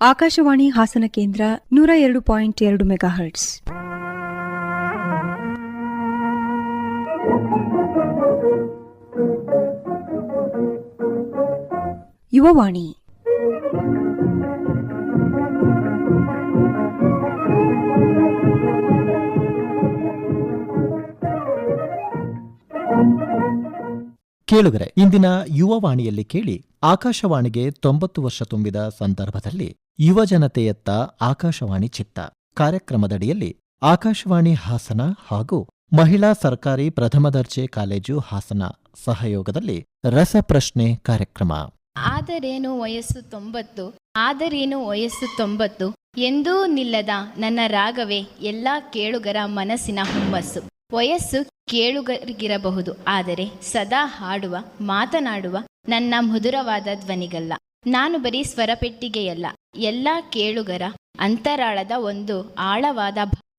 ಆಕಾಶವಾಣಿ ಹಾಸನ ಕೇಂದ್ರ ನೂರ ಎರಡು ಪಾಯಿಂಟ್ ಎರಡು ಮೆಗಾಹರ್ಟ್ಸ್. ಯುವವಾಣಿ ಕೇಳುಗರೆ, ಇಂದಿನ ಯುವವಾಣಿಯಲ್ಲಿ ಕೇಳಿ ಆಕಾಶವಾಣಿಗೆ ತೊಂಬತ್ತು ವರ್ಷ ತುಂಬಿದ ಸಂದರ್ಭದಲ್ಲಿ ಯುವಜನತೆಯತ್ತ ಆಕಾಶವಾಣಿ ಚಿತ್ತ. ಕಾರ್ಯಕ್ರಮದಡಿಯಲ್ಲಿ ಆಕಾಶವಾಣಿ ಹಾಸನ ಹಾಗೂ ಮಹಿಳಾ ಸರ್ಕಾರಿ ಪ್ರಥಮ ದರ್ಜೆ ಕಾಲೇಜು ಹಾಸನ ಸಹಯೋಗದಲ್ಲಿ ರಸಪ್ರಶ್ನೆ ಕಾರ್ಯಕ್ರಮ. ಆದರೇನು ವಯಸ್ಸು ತೊಂಬತ್ತು? ಆದರೇನು ವಯಸ್ಸು ತೊಂಬತ್ತು? ಎಂದೂ ನಿಲ್ಲದ ನನ್ನ ರಾಗವೇ ಎಲ್ಲ ಕೇಳುಗರ ಮನಸ್ಸಿನ ಹುಮ್ಮಸ್ಸು. ವಯಸ್ಸು ಕೇಳುಗರಿಗಿರಬಹುದು, ಆದರೆ ಸದಾ ಹಾಡುವ, ಮಾತನಾಡುವ ನನ್ನ ಮಧುರವಾದ ಧ್ವನಿಗಲ್ಲ. ನಾನು ಬರೀ ಸ್ವರಪೆಟ್ಟಿಗೆಯಲ್ಲ, ಎಲ್ಲ ಕೇಳುಗರ ಅಂತರಾಳದ ಒಂದು ಆಳವಾದ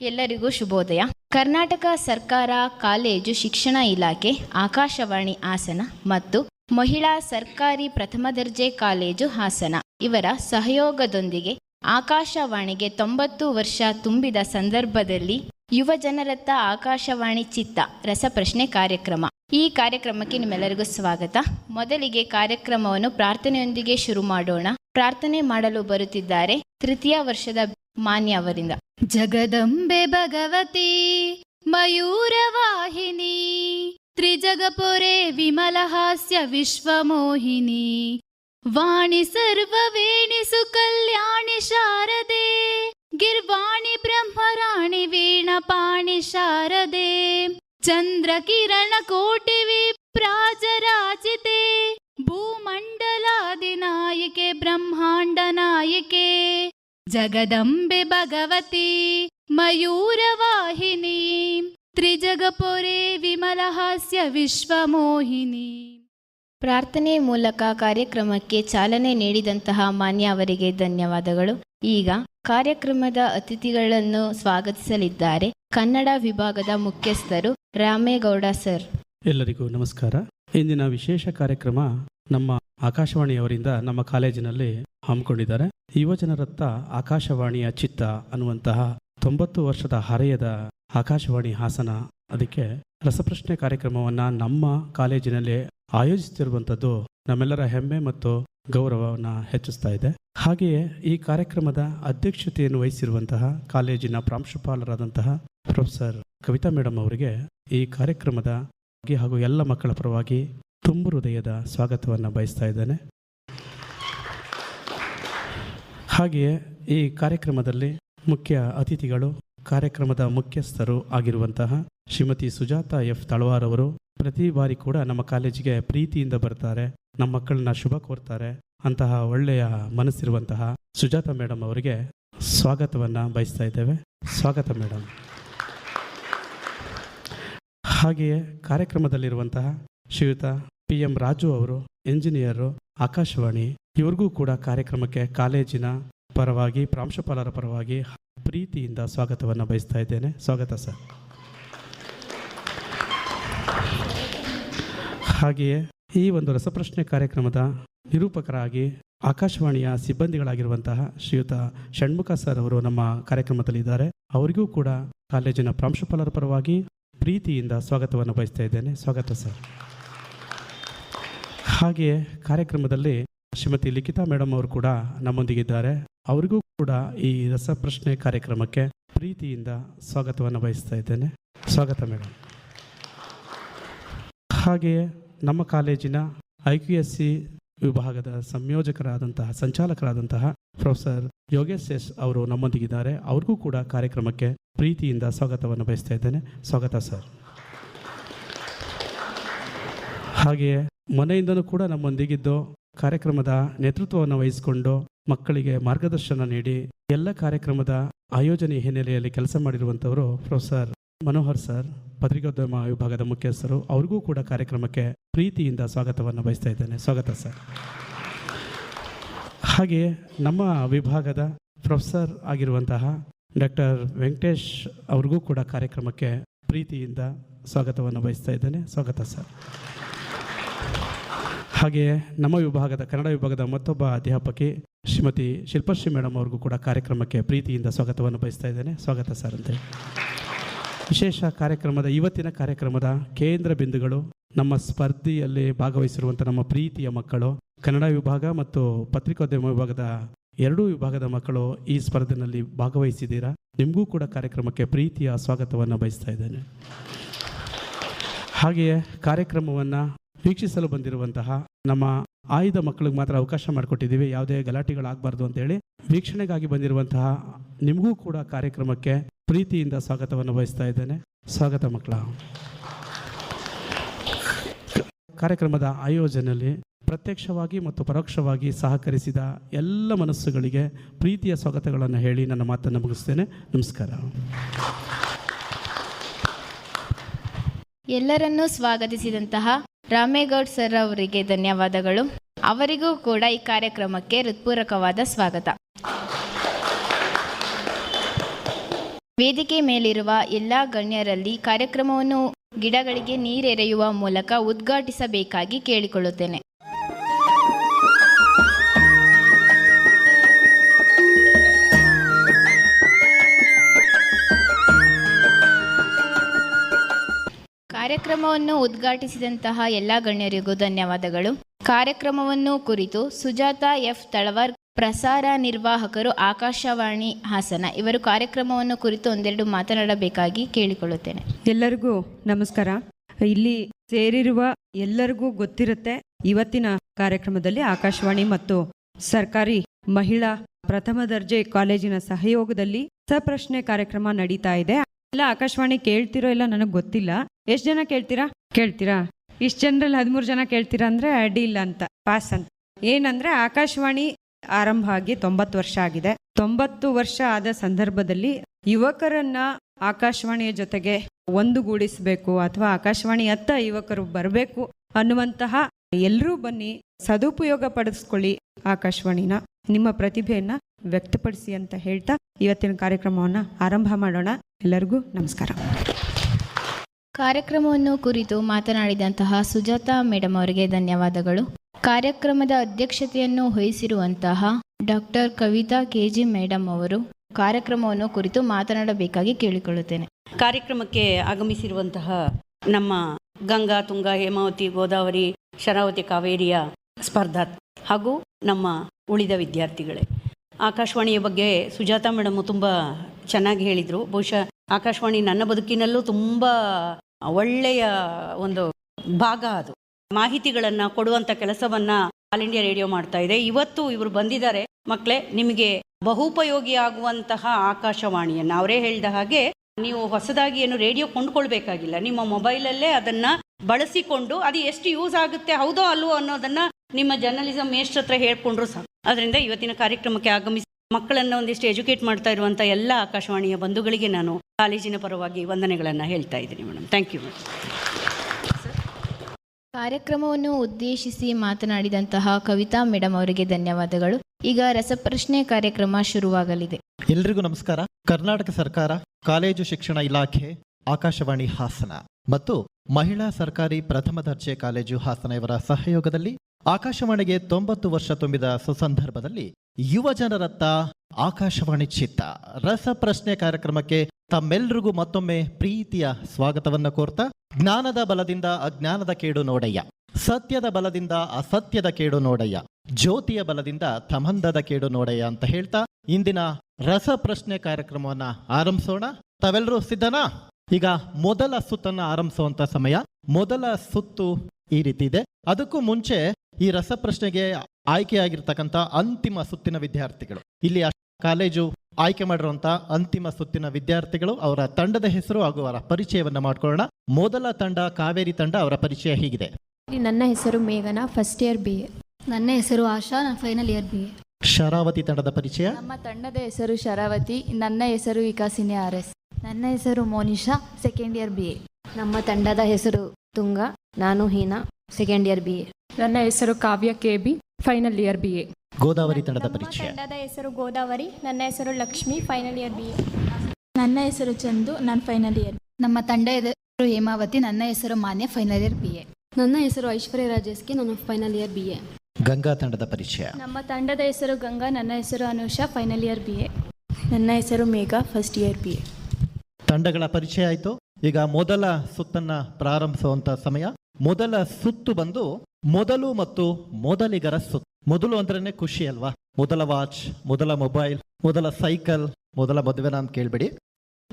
ಎಲ್ಲರಿಗೂ ಶುಭೋದಯ. ಕರ್ನಾಟಕ ಸರ್ಕಾರ, ಕಾಲೇಜು, ಶಿಕ್ಷಣ ಇಲಾಖೆ, ಆಕಾಶವಾಣಿ ಹಾಸನ ಮತ್ತು ಮಹಿಳಾ ಸರ್ಕಾರಿ ಪ್ರಥಮ ದರ್ಜೆ ಕಾಲೇಜು ಹಾಸನ ಇವರ ಸಹಯೋಗದೊಂದಿಗೆ ಆಕಾಶವಾಣಿಗೆ ತೊಂಬತ್ತು ವರ್ಷ ತುಂಬಿದ ಸಂದರ್ಭದಲ್ಲಿ ಯುವ ಜನರತ್ತ ಆಕಾಶವಾಣಿ ಚಿತ್ತ ರಸಪ್ರಶ್ನೆ ಕಾರ್ಯಕ್ರಮ. ಈ ಕಾರ್ಯಕ್ರಮಕ್ಕೆ ನಿಮ್ಮೆಲ್ಲರಿಗೂ ಸ್ವಾಗತ. ಮೊದಲಿಗೆ ಕಾರ್ಯಕ್ರಮವನ್ನು ಪ್ರಾರ್ಥನೆಯೊಂದಿಗೆ ಶುರು ಮಾಡೋಣ. ಪ್ರಾರ್ಥನೆ ಮಾಡಲು ಬರುತ್ತಿದ್ದಾರೆ ತೃತೀಯ ವರ್ಷದ ಮಾನ್ಯ ಅವರಿಂದ. ಜಗದಂಬೆ ಭಗವತಿ ಮಯೂರವಾಹಿನಿ ತ್ರಿಜಗಪುರೆ ವಿಮಲಹಾಸ್ಯ ವಿಶ್ವಮೋಹಿನಿ वाणि सर्ववेणि कल्याणि शारदे गिर्वाणि ब्रह्मराणि वीणपाणि शारदे चन्द्रकिरणकोटिविप्राजराजिते भूमण्डलादिनायिके ब्रह्माण्डनायिके जगदम्बे भगवती मयूरवाहिनी त्रिजगपुरे विमलहास्य विश्वमोहिनी। ಪ್ರಾರ್ಥನೆ ಮೂಲಕ ಕಾರ್ಯಕ್ರಮಕ್ಕೆ ಚಾಲನೆ ನೀಡಿದಂತಹ ಮಾನ್ಯ ಅವರಿಗೆ ಧನ್ಯವಾದಗಳು. ಈಗ ಕಾರ್ಯಕ್ರಮದ ಅತಿಥಿಗಳನ್ನು ಸ್ವಾಗತಿಸಲಿದ್ದಾರೆ. ಕನ್ನಡ ವಿಭಾಗದ ಮುಖ್ಯಸ್ಥರು ರಾಮೇಗೌಡ ಸರ್. ಎಲ್ಲರಿಗೂ ನಮಸ್ಕಾರ. ಇಂದಿನ ವಿಶೇಷ ಕಾರ್ಯಕ್ರಮ ನಮ್ಮ ಆಕಾಶವಾಣಿಯವರಿಂದ ನಮ್ಮ ಕಾಲೇಜಿನಲ್ಲಿ ಹಮ್ಮಿಕೊಂಡಿದ್ದಾರೆ. ಯುವಜನರತ್ತ ಆಕಾಶವಾಣಿಯ ಚಿತ್ತ ಅನ್ನುವಂತಹ ತೊಂಬತ್ತು ವರ್ಷದ ಹರೆಯದ ಆಕಾಶವಾಣಿ ಹಾಸನ. ಅದಕ್ಕೆ ರಸಪ್ರಶ್ನೆ ಕಾರ್ಯಕ್ರಮವನ್ನು ನಮ್ಮ ಕಾಲೇಜಿನಲ್ಲಿ ಆಯೋಜಿಸುತ್ತಿರುವಂಥದ್ದು ನಮ್ಮೆಲ್ಲರ ಹೆಮ್ಮೆ ಮತ್ತು ಗೌರವವನ್ನು ಹೆಚ್ಚಿಸ್ತಾ ಇದೆ. ಹಾಗೆಯೇ ಈ ಕಾರ್ಯಕ್ರಮದ ಅಧ್ಯಕ್ಷತೆಯನ್ನು ವಹಿಸಿರುವಂತಹ ಕಾಲೇಜಿನ ಪ್ರಾಂಶುಪಾಲರಾದಂತಹ ಪ್ರೊಫೆಸರ್ ಕವಿತಾ ಮೇಡಮ್ ಅವರಿಗೆ ಈ ಕಾರ್ಯಕ್ರಮದ ಬಗ್ಗೆ ಹಾಗೂ ಎಲ್ಲ ಮಕ್ಕಳ ಪರವಾಗಿ ತುಂಬು ಹೃದಯದ ಸ್ವಾಗತವನ್ನು ಬಯಸ್ತಾ ಇದ್ದೇನೆ. ಹಾಗೆಯೇ ಈ ಕಾರ್ಯಕ್ರಮದಲ್ಲಿ ಮುಖ್ಯ ಅತಿಥಿಗಳು, ಕಾರ್ಯಕ್ರಮದ ಮುಖ್ಯಸ್ಥರು ಆಗಿರುವಂತಹ ಶ್ರೀಮತಿ ಸುಜಾತಾ ಎಫ್ ತಳವಾರ್ ಅವರು ಪ್ರತಿ ಬಾರಿ ಕೂಡ ನಮ್ಮ ಕಾಲೇಜಿಗೆ ಪ್ರೀತಿಯಿಂದ ಬರ್ತಾರೆ, ನಮ್ಮ ಮಕ್ಕಳನ್ನ ಶುಭ ಕೋರ್ತಾರೆ ಅಂತಹ ಒಳ್ಳೆಯ ಮನಸ್ಸಿರುವಂತಹ ಸುಜಾತ ಮೇಡಮ್ ಅವರಿಗೆ ಸ್ವಾಗತವನ್ನು ಬಯಸ್ತಾ ಇದ್ದೇವೆ. ಸ್ವಾಗತ ಮೇಡಮ್ ಹಾಗೆಯೇ ಕಾರ್ಯಕ್ರಮದಲ್ಲಿರುವಂತಹ ಶ್ರೀಯುತ ಪಿ ಎಂ ರಾಜು ಅವರು, ಎಂಜಿನಿಯರು, ಆಕಾಶವಾಣಿ, ಇವ್ರಿಗೂ ಕೂಡ ಕಾರ್ಯಕ್ರಮಕ್ಕೆ ಕಾಲೇಜಿನ ಪರವಾಗಿ, ಪ್ರಾಂಶುಪಾಲರ ಪರವಾಗಿ ಪ್ರೀತಿಯಿಂದ ಸ್ವಾಗತವನ್ನು ಬಯಸ್ತಾ ಇದ್ದೇನೆ. ಸ್ವಾಗತ ಸರ್. ಹಾಗೆಯೇ ಈ ಒಂದು ರಸಪ್ರಶ್ನೆ ಕಾರ್ಯಕ್ರಮದ ನಿರೂಪಕರಾಗಿ ಆಕಾಶವಾಣಿಯ ಸಿಬ್ಬಂದಿಗಳಾಗಿರುವಂತಹ ಶ್ರೀಯುತ ಷಣ್ಮುಖ ಸರ್ ಅವರು ನಮ್ಮ ಕಾರ್ಯಕ್ರಮದಲ್ಲಿದ್ದಾರೆ. ಅವರಿಗೂ ಕೂಡ ಕಾಲೇಜಿನ ಪ್ರಾಂಶುಪಾಲರ ಪರವಾಗಿ ಪ್ರೀತಿಯಿಂದ ಸ್ವಾಗತವನ್ನು ಬಯಸ್ತಾ ಇದ್ದೇನೆ. ಸ್ವಾಗತ ಸರ್. ಹಾಗೆಯೇ ಕಾರ್ಯಕ್ರಮದಲ್ಲಿ ಶ್ರೀಮತಿ ಲಿಖಿತಾ ಮೇಡಮ್ ಅವರು ಕೂಡ ನಮ್ಮೊಂದಿಗಿದ್ದಾರೆ. ಅವರಿಗೂ ಕೂಡ ಈ ರಸಪ್ರಶ್ನೆ ಕಾರ್ಯಕ್ರಮಕ್ಕೆ ಪ್ರೀತಿಯಿಂದ ಸ್ವಾಗತವನ್ನು ಬಯಸ್ತಾ ಇದ್ದೇನೆ. ಸ್ವಾಗತ ಮೇಡಮ್ ಹಾಗೆಯೇ ನಮ್ಮ ಕಾಲೇಜಿನ ಐ ಕ್ಯೂ ಎಸ್ ಸಿ ವಿಭಾಗದ ಸಂಯೋಜಕರಾದಂತಹ, ಸಂಚಾಲಕರಾದಂತಹ ಪ್ರೊಫೆಸರ್ ಯೋಗೇಶ್ ಎಸ್ ಅವರು ನಮ್ಮೊಂದಿಗಿದ್ದಾರೆ. ಅವ್ರಿಗೂ ಕೂಡ ಕಾರ್ಯಕ್ರಮಕ್ಕೆ ಪ್ರೀತಿಯಿಂದ ಸ್ವಾಗತವನ್ನು ಬಯಸ್ತಾ ಇದ್ದೇನೆ. ಸ್ವಾಗತ ಸರ್. ಹಾಗೆಯೇ ಮನೆಯಿಂದನೂ ಕೂಡ ನಮ್ಮೊಂದಿಗಿದ್ದು ಕಾರ್ಯಕ್ರಮದ ನೇತೃತ್ವವನ್ನು ವಹಿಸಿಕೊಂಡು ಮಕ್ಕಳಿಗೆ ಮಾರ್ಗದರ್ಶನ ನೀಡಿ ಎಲ್ಲ ಕಾರ್ಯಕ್ರಮದ ಆಯೋಜನೆ ಹಿನ್ನೆಲೆಯಲ್ಲಿ ಕೆಲಸ ಮಾಡಿರುವಂಥವರು ಪ್ರೊಫೆಸರ್ ಮನೋಹರ್ ಸರ್, ಪತ್ರಿಕೋದ್ಯಮ ವಿಭಾಗದ ಮುಖ್ಯಸ್ಥರು. ಅವ್ರಿಗೂ ಕೂಡ ಕಾರ್ಯಕ್ರಮಕ್ಕೆ ಪ್ರೀತಿಯಿಂದ ಸ್ವಾಗತವನ್ನು ಬಯಸ್ತಾ ಇದ್ದೇನೆ. ಸ್ವಾಗತ ಸರ್. ಹಾಗೆ ನಮ್ಮ ವಿಭಾಗದ ಪ್ರೊಫೆಸರ್ ಆಗಿರುವಂತಹ ಡಾಕ್ಟರ್ ವೆಂಕಟೇಶ್ ಅವ್ರಿಗೂ ಕೂಡ ಕಾರ್ಯಕ್ರಮಕ್ಕೆ ಪ್ರೀತಿಯಿಂದ ಸ್ವಾಗತವನ್ನು ಬಯಸ್ತಾ ಇದ್ದೇನೆ. ಸ್ವಾಗತ ಸರ್. ಹಾಗೆ ನಮ್ಮ ವಿಭಾಗದ, ಕನ್ನಡ ವಿಭಾಗದ ಮತ್ತೊಬ್ಬ ಅಧ್ಯಾಪಕಿ ಶ್ರೀಮತಿ ಶಿಲ್ಪಶ್ರೀ ಮೇಡಮ್ ಅವ್ರಿಗೂ ಕೂಡ ಕಾರ್ಯಕ್ರಮಕ್ಕೆ ಪ್ರೀತಿಯಿಂದ ಸ್ವಾಗತವನ್ನು ಬಯಸ್ತಾ ಇದ್ದೇನೆ. ಸ್ವಾಗತ ಸರ್ ಅಂತ ವಿಶೇಷ ಕಾರ್ಯಕ್ರಮದ, ಇವತ್ತಿನ ಕಾರ್ಯಕ್ರಮದ ಕೇಂದ್ರ ಬಿಂದುಗಳು ನಮ್ಮ ಸ್ಪರ್ಧೆಯಲ್ಲಿ ಭಾಗವಹಿಸಿರುವಂಥ ನಮ್ಮ ಪ್ರೀತಿಯ ಮಕ್ಕಳು, ಕನ್ನಡ ವಿಭಾಗ ಮತ್ತು ಪತ್ರಿಕೋದ್ಯಮ ವಿಭಾಗದ ಎರಡೂ ವಿಭಾಗದ ಮಕ್ಕಳು ಈ ಸ್ಪರ್ಧೆಯಲ್ಲಿ ಭಾಗವಹಿಸಿದ್ದೀರಾ? ನಿಮಗೂ ಕೂಡ ಕಾರ್ಯಕ್ರಮಕ್ಕೆ ಪ್ರೀತಿಯ ಸ್ವಾಗತವನ್ನು ಬಯಸ್ತಾ ಇದ್ದೇನೆ. ಹಾಗೆಯೇ ಕಾರ್ಯಕ್ರಮವನ್ನು ವೀಕ್ಷಿಸಲು ಬಂದಿರುವಂತಹ ನಮ್ಮ ಆಯ್ದ ಮಕ್ಕಳಿಗೆ ಮಾತ್ರ ಅವಕಾಶ ಮಾಡಿಕೊಟ್ಟಿದ್ದೀವಿ. ಯಾವುದೇ ಗಲಾಟೆಗಳಾಗಬಾರ್ದು ಅಂತೇಳಿ ವೀಕ್ಷಣೆಗಾಗಿ ಬಂದಿರುವಂತಹ ನಿಮಗೂ ಕೂಡ ಕಾರ್ಯಕ್ರಮಕ್ಕೆ ಪ್ರೀತಿಯಿಂದ ಸ್ವಾಗತವನ್ನು ಬಯಸ್ತಾ ಇದ್ದೇನೆ. ಸ್ವಾಗತ ಮಕ್ಕಳ. ಕಾರ್ಯಕ್ರಮದ ಆಯೋಜನೆಯಲ್ಲಿ ಪ್ರತ್ಯಕ್ಷವಾಗಿ ಮತ್ತು ಪರೋಕ್ಷವಾಗಿ ಸಹಕರಿಸಿದ ಎಲ್ಲ ಮನಸ್ಸುಗಳಿಗೆ ಪ್ರೀತಿಯ ಸ್ವಾಗತಗಳನ್ನು ಹೇಳಿ ನನ್ನ ಮಾತನ್ನು ಮುಗಿಸ್ತೇನೆ. ನಮಸ್ಕಾರ. ಎಲ್ಲರನ್ನೂ ಸ್ವಾಗತಿಸಿದಂತಹ ರಾಮೇಗೌಡ್ ಸರ್ ಅವರಿಗೆ ಧನ್ಯವಾದಗಳು. ಅವರಿಗೂ ಕೂಡ ಈ ಕಾರ್ಯಕ್ರಮಕ್ಕೆ ಹೃತ್ಪೂರ್ವಕವಾದ ಸ್ವಾಗತ. ವೇದಿಕೆ ಮೇಲಿರುವ ಎಲ್ಲ ಗಣ್ಯರಲ್ಲಿ ಕಾರ್ಯಕ್ರಮವನ್ನು ಗಿಡಗಳಿಗೆ ನೀರೆರೆಯುವ ಮೂಲಕ ಉದ್ಘಾಟಿಸಬೇಕಾಗಿ ಕೇಳಿಕೊಳ್ಳುತ್ತೇನೆ. ಕಾರ್ಯಕ್ರಮವನ್ನು ಉದ್ಘಾಟಿಸಿದಂತಹ ಎಲ್ಲ ಗಣ್ಯರಿಗೂ ಧನ್ಯವಾದಗಳು. ಕಾರ್ಯಕ್ರಮವನ್ನು ಕುರಿತು ಸುಜಾತ ಎಫ್ ತಳವಾರ್ ಪ್ರಸಾರ ನಿರ್ವಾಹಕರು, ಆಕಾಶವಾಣಿ, ಹಾಸನ ಇವರು ಕಾರ್ಯಕ್ರಮವನ್ನು ಕುರಿತು ಒಂದೆರಡು ಮಾತನಾಡಬೇಕಾಗಿ ಕೇಳಿಕೊಳ್ಳುತ್ತೇನೆ. ಎಲ್ಲರಿಗೂ ನಮಸ್ಕಾರ. ಇಲ್ಲಿ ಸೇರಿರುವ ಎಲ್ಲರಿಗೂ ಗೊತ್ತಿರುತ್ತೆ, ಇವತ್ತಿನ ಕಾರ್ಯಕ್ರಮದಲ್ಲಿ ಆಕಾಶವಾಣಿ ಮತ್ತು ಸರ್ಕಾರಿ ಮಹಿಳಾ ಪ್ರಥಮ ದರ್ಜೆ ಕಾಲೇಜಿನ ಸಹಯೋಗದಲ್ಲಿ ಸಪ್ರಶ್ನೆ ಕಾರ್ಯಕ್ರಮ ನಡೀತಾ ಇದೆ. ಎಲ್ಲ ಆಕಾಶವಾಣಿ ಕೇಳ್ತಿರೋ ಇಲ್ಲ ನನಗೆ ಗೊತ್ತಿಲ್ಲ. ಎಷ್ಟು ಜನ ಕೇಳ್ತೀರಾ? ಕೇಳ್ತೀರಾ? ಇಷ್ಟು ಜನರಲ್ಲಿ ಹದಿಮೂರು ಜನ ಕೇಳ್ತೀರಾ ಅಂದ್ರೆ ಅಡ್ಡಿಲ್ಲ ಅಂತ. ಪಾಸ್ ಅಂತ. ಏನಂದ್ರೆ ಆಕಾಶವಾಣಿ ಆರಂಭ ಆಗಿ ತೊಂಬತ್ತು ವರ್ಷ ಆಗಿದೆ. ತೊಂಬತ್ತು ವರ್ಷ ಆದ ಸಂದರ್ಭದಲ್ಲಿ ಯುವಕರನ್ನ ಆಕಾಶವಾಣಿಯ ಜೊತೆಗೆ ಒಂದುಗೂಡಿಸಬೇಕು ಅಥವಾ ಆಕಾಶವಾಣಿ ಅತ್ತ ಯುವಕರು ಬರಬೇಕು ಅನ್ನುವಂತಹ ಎಲ್ಲರೂ ಬನ್ನಿ ಸದುಪಯೋಗ ಪಡಿಸ್ಕೊಳ್ಳಿ ಆಕಾಶವಾಣಿನ. ನಿಮ್ಮ ಪ್ರತಿಭೆಯನ್ನ ವ್ಯಕ್ತಪಡಿಸಿ ಅಂತ ಹೇಳ್ತಾ ಇವತ್ತಿನ ಕಾರ್ಯಕ್ರಮವನ್ನ ಆರಂಭ ಮಾಡೋಣ. ಎಲ್ಲರಿಗೂ ನಮಸ್ಕಾರ. ಕಾರ್ಯಕ್ರಮವನ್ನು ಕುರಿತು ಮಾತನಾಡಿದಂತಹ ಸುಜಾತಾ ಮೇಡಮ್ ಅವರಿಗೆ ಧನ್ಯವಾದಗಳು. ಕಾರ್ಯಕ್ರಮದ ಅಧ್ಯಕ್ಷತೆಯನ್ನು ವಹಿಸಿರುವಂತಹ ಡಾಕ್ಟರ್ ಕವಿತಾ ಕೆಜಿ ಮೇಡಮ್ ಅವರು ಕಾರ್ಯಕ್ರಮವನ್ನು ಕುರಿತು ಮಾತನಾಡಬೇಕಾಗಿ ಕೇಳಿಕೊಳ್ಳುತ್ತೇನೆ. ಕಾರ್ಯಕ್ರಮಕ್ಕೆ ಆಗಮಿಸಿರುವಂತಹ ನಮ್ಮ ಗಂಗಾ ತುಂಗಾ ಹೇಮಾವತಿ ಗೋದಾವರಿ ಶರಾವತಿ ಕಾವೇರಿಯ ಸ್ಪರ್ಧಾ ಹಾಗೂ ನಮ್ಮ ಉಳಿದ ವಿದ್ಯಾರ್ಥಿಗಳೇ. ಆಕಾಶವಾಣಿಯ ಬಗ್ಗೆ ಸುಜಾತ ಮೇಡಮ್ ತುಂಬ ಚೆನ್ನಾಗಿ ಹೇಳಿದರು. ಬಹುಶಃ ಆಕಾಶವಾಣಿ ನನ್ನ ಬದುಕಿನಲ್ಲೂ ತುಂಬ ಒಳ್ಳೆಯ ಒಂದು ಭಾಗ ಅದು. ಮಾಹಿತಿಗಳನ್ನು ಕೊಡುವಂಥ ಕೆಲಸವನ್ನ ಆಲ್ ಇಂಡಿಯಾ ರೇಡಿಯೋ ಮಾಡ್ತಾ ಇದೆ. ಇವತ್ತು ಇವರು ಬಂದಿದ್ದಾರೆ. ಮಕ್ಕಳೇ ನಿಮಗೆ ಬಹುಪಯೋಗಿ ಆಗುವಂತಹ ಆಕಾಶವಾಣಿಯನ್ನು. ಅವರೇ ಹೇಳಿದ ಹಾಗೆ ನೀವು ಹೊಸದಾಗಿ ಏನು ರೇಡಿಯೋ ಕೊಂಡ್ಕೊಳ್ಬೇಕಾಗಿಲ್ಲ. ನಿಮ್ಮ ಮೊಬೈಲಲ್ಲೇ ಅದನ್ನ ಬಳಸಿಕೊಂಡು ಅದು ಎಷ್ಟು ಯೂಸ್ ಆಗುತ್ತೆ, ಹೌದೋ ಅಲ್ವೋ ಅನ್ನೋದನ್ನ ನಿಮ್ಮ ಜರ್ನಲಿಸಂ ಮೇಷ್ಟ್ರ ಹತ್ರ ಹೇಳ್ಕೊಂಡ್ರು ಸಾಕು. ಅದರಿಂದ ಇವತ್ತಿನ ಕಾರ್ಯಕ್ರಮಕ್ಕೆ ಆಗಮಿಸಿ ಮಕ್ಕಳನ್ನ ಒಂದಿಷ್ಟು ಎಜುಕೇಟ್ ಮಾಡ್ತಾ ಇರುವಂತ ಎಲ್ಲ ಆಕಾಶವಾಣಿಯ ಬಂಧುಗಳಿಗೆ ನಾನು ಕಾಲೇಜಿನ ಪರವಾಗಿ ವಂದನೆಗಳನ್ನು ಹೇಳ್ತಾ ಇದ್ದೀನಿ ಮೇಡಮ್ ಥ್ಯಾಂಕ್ ಯು ಕಾರ್ಯಕ್ರಮವನ್ನು ಉದ್ದೇಶಿಸಿ ಮಾತನಾಡಿದಂತಹ ಕವಿತಾ ಮೇಡಮ್ ಅವರಿಗೆ ಧನ್ಯವಾದಗಳು. ಈಗ ರಸಪ್ರಶ್ನೆ ಕಾರ್ಯಕ್ರಮ ಶುರುವಾಗಲಿದೆ. ಎಲ್ರಿಗೂ ನಮಸ್ಕಾರ. ಕರ್ನಾಟಕ ಸರ್ಕಾರ ಕಾಲೇಜು ಶಿಕ್ಷಣ ಇಲಾಖೆ ಆಕಾಶವಾಣಿ ಹಾಸನ. ಮತ್ತು ಮಹಿಳಾ ಸರ್ಕಾರಿ ಪ್ರಥಮ ದರ್ಜೆ ಕಾಲೇಜು ಹಾಸನ ಇವರ ಸಹಯೋಗದಲ್ಲಿ ಆಕಾಶವಾಣಿಗೆ ತೊಂಬತ್ತು ವರ್ಷ ತುಂಬಿದ ಸುಸಂದರ್ಭದಲ್ಲಿ ಯುವ ಜನರತ್ತ ಆಕಾಶವಾಣಿ ಚಿತ್ತ. ರಸಪ್ರಶ್ನೆ ಕಾರ್ಯಕ್ರಮಕ್ಕೆ ತಮ್ಮೆಲ್ಲರಿಗೂ ಮತ್ತೊಮ್ಮೆ ಪ್ರೀತಿಯ ಸ್ವಾಗತವನ್ನ ಕೋರ್ತಾ, ಜ್ಞಾನದ ಬಲದಿಂದ ಅಜ್ಞಾನದ ಕೇಡು ನೋಡಯ್ಯ, ಸತ್ಯದ ಬಲದಿಂದ ಅಸತ್ಯದ ಕೇಡು ನೋಡಯ್ಯ, ಜ್ಯೋತಿಯ ಬಲದಿಂದ ತಮಂದದ ಕೇಡು ನೋಡಯ್ಯ ಅಂತ ಹೇಳ್ತಾ, ಇಂದಿನ ರಸಪ್ರಶ್ನೆ ಕಾರ್ಯಕ್ರಮವನ್ನ ಆರಂಭಿಸೋಣ. ತಾವೆಲ್ಲರೂ ಸಿದ್ಧನಾ? ಈಗ ಮೊದಲ ಸುತ್ತನ್ನ ಆರಂಭಿಸುವಂತ ಸಮಯ. ಮೊದಲ ಸುತ್ತು ಈ ರೀತಿ ಇದೆ. ಅದಕ್ಕೂ ಮುಂಚೆ ಈ ರಸಪ್ರಶ್ನೆಗೆ ಆಯ್ಕೆಯಾಗಿರ್ತಕ್ಕಂಥ ಅಂತಿಮ ಸುತ್ತಿನ ವಿದ್ಯಾರ್ಥಿಗಳು. ಇಲ್ಲಿ ಕಾಲೇಜು ಆಯ್ಕೆ ಮಾಡಿರುವಂತಹ ಅಂತಿಮ ಸುತ್ತಿನ ವಿದ್ಯಾರ್ಥಿಗಳು ಅವರ ತಂಡದ ಹೆಸರು ಹಾಗೂ ಅವರ ಪರಿಚಯವನ್ನ ಮಾಡ್ಕೊಳ್ಳೋಣ. ಮೊದಲ ತಂಡ ಕಾವೇರಿ ತಂಡ ಅವರ ಪರಿಚಯ ಹೀಗಿದೆ. ನನ್ನ ಹೆಸರು ಮೇಘನ ಫಸ್ಟ್ ಇಯರ್ ಬಿ ಎ ನನ್ನ ಹೆಸರು ಆಶಾ ನಾನು final year B A Sharavathi ತಂಡದ ಪರಿಚಯ. ನಮ್ಮ ತಂಡದ ಹೆಸರು ಶರಾವತಿ ನನ್ನ ಹೆಸರು ವಿಕಾಸಿನಿ ಆರ್ ಎಸ್. ನನ್ನ ಹೆಸರು Monisha second year B A ನಮ್ಮ ತಂಡದ ಹೆಸರು ತುಂಗ ನಾನು Heena second year B A ನನ್ನ ಹೆಸರು Kavya K B final year B A Godavari ತಂಡದ ಪರಿಚಯ ತಂಡದ ಹೆಸರು ಗೋದಾವರಿ ನನ್ನ ಹೆಸರು ಲಕ್ಷ್ಮಿ ಫೈನಲ್ ಇಯರ್ ಬಿ ನನ್ನ ಹೆಸರು ಚಂದು ನಾನು ಫೈನಲ್ ಇಯರ್ ನಮ್ಮ ತಂಡ ಹೆಸರು ಹೇಮಾವತಿ ನನ್ನ ಹೆಸರು ಮಾನ್ಯ ಫೈನಲ್ ಇಯರ್ ಬಿ ಎ ನನ್ನ ಹೆಸರು ಐಶ್ವರ್ಯ ರಾಜೇಶ್ಗೆ ನಾನು final year B A Ganga ತಂಡದ ಪರಿಚಯ ನಮ್ಮ ತಂಡದ ಹೆಸರು ಗಂಗಾ ನನ್ನ ಹೆಸರು Anusha final year B A ನನ್ನ ಹೆಸರು Megha first year B A ತಂಡಗಳ ಪರಿಚಯ ಆಯಿತು. ಈಗ ಮೊದಲ ಸುತ್ತನ್ನ ಪ್ರಾರಂಭಿಸುವಂತ ಸಮಯ. ಮೊದಲ ಸುತ್ತು ಬಂದು ಮೊದಲು ಮತ್ತು ಮೊದಲಿಗರ ಸುತ್ತು. ಮೊದಲು ಅಂದ್ರೇನೆ ಖುಷಿ ಅಲ್ವಾ? ಮೊದಲ ವಾಚ್, ಮೊದಲ ಮೊಬೈಲ್, ಮೊದಲ ಸೈಕಲ್, ಮೊದಲ ಮದುವೆ ಅಂತ ಕೇಳ್ಬೇಡಿ.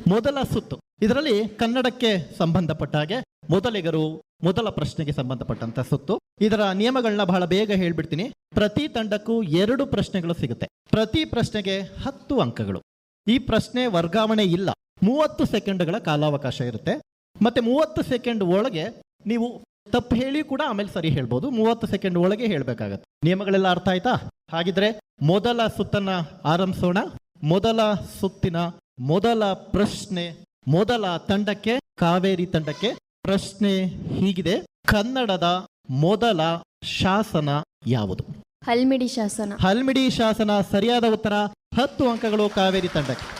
ಮೊದಲ ಸುತ್ತು. ಇದರಲ್ಲಿ ಕನ್ನಡಕ್ಕೆ ಸಂಬಂಧಪಟ್ಟ ಹಾಗೆ ಮೊದಲಿಗರು ಮೊದಲ ಪ್ರಶ್ನೆಗೆ ಸಂಬಂಧಪಟ್ಟಂತ ಸುತ್ತು. ಇದರ ನಿಯಮಗಳನ್ನ ಬಹಳ ಬೇಗ ಹೇಳ್ಬಿಡ್ತೀನಿ. ಪ್ರತಿ ತಂಡಕ್ಕೂ ಎರಡು ಪ್ರಶ್ನೆಗಳು ಸಿಗುತ್ತೆ. ಪ್ರತಿ ಪ್ರಶ್ನೆಗೆ ಹತ್ತು ಅಂಕಗಳು. ಈ ಪ್ರಶ್ನೆ ವರ್ಗಾವಣೆ ಇಲ್ಲ. ಮೂವತ್ತು ಸೆಕೆಂಡ್ಗಳ ಕಾಲಾವಕಾಶ ಇರುತ್ತೆ. ಮತ್ತೆ ಮೂವತ್ತು ಸೆಕೆಂಡ್ ಒಳಗೆ ನೀವು ತಪ್ಪು ಹೇಳಿ ಕೂಡ ಆಮೇಲೆ ಸರಿ ಹೇಳ್ಬೋದು. ಮೂವತ್ತು ಸೆಕೆಂಡ್ ಒಳಗೆ ಹೇಳಬೇಕಾಗತ್ತೆ. ನಿಯಮಗಳೆಲ್ಲ ಅರ್ಥ ಆಯ್ತಾ? ಹಾಗಿದ್ರೆ ಮೊದಲ ಸುತ್ತನ್ನ ಆರಂಭಿಸೋಣ. ಮೊದಲ ಸುತ್ತಿನ ಮೊದಲ ಪ್ರಶ್ನೆ ಮೊದಲ ತಂಡಕ್ಕೆ ಕಾವೇರಿ ತಂಡಕ್ಕೆ ಪ್ರಶ್ನೆ ಹೀಗಿದೆ. ಕನ್ನಡದ ಮೊದಲ ಶಾಸನ ಯಾವುದು? ಹಲ್ಮಿಡಿ ಶಾಸನ. ಹಲ್ಮಿಡಿ ಶಾಸನ ಸರಿಯಾದ ಉತ್ತರ. ಹತ್ತು ಅಂಕಗಳು ಕಾವೇರಿ ತಂಡಕ್ಕೆ.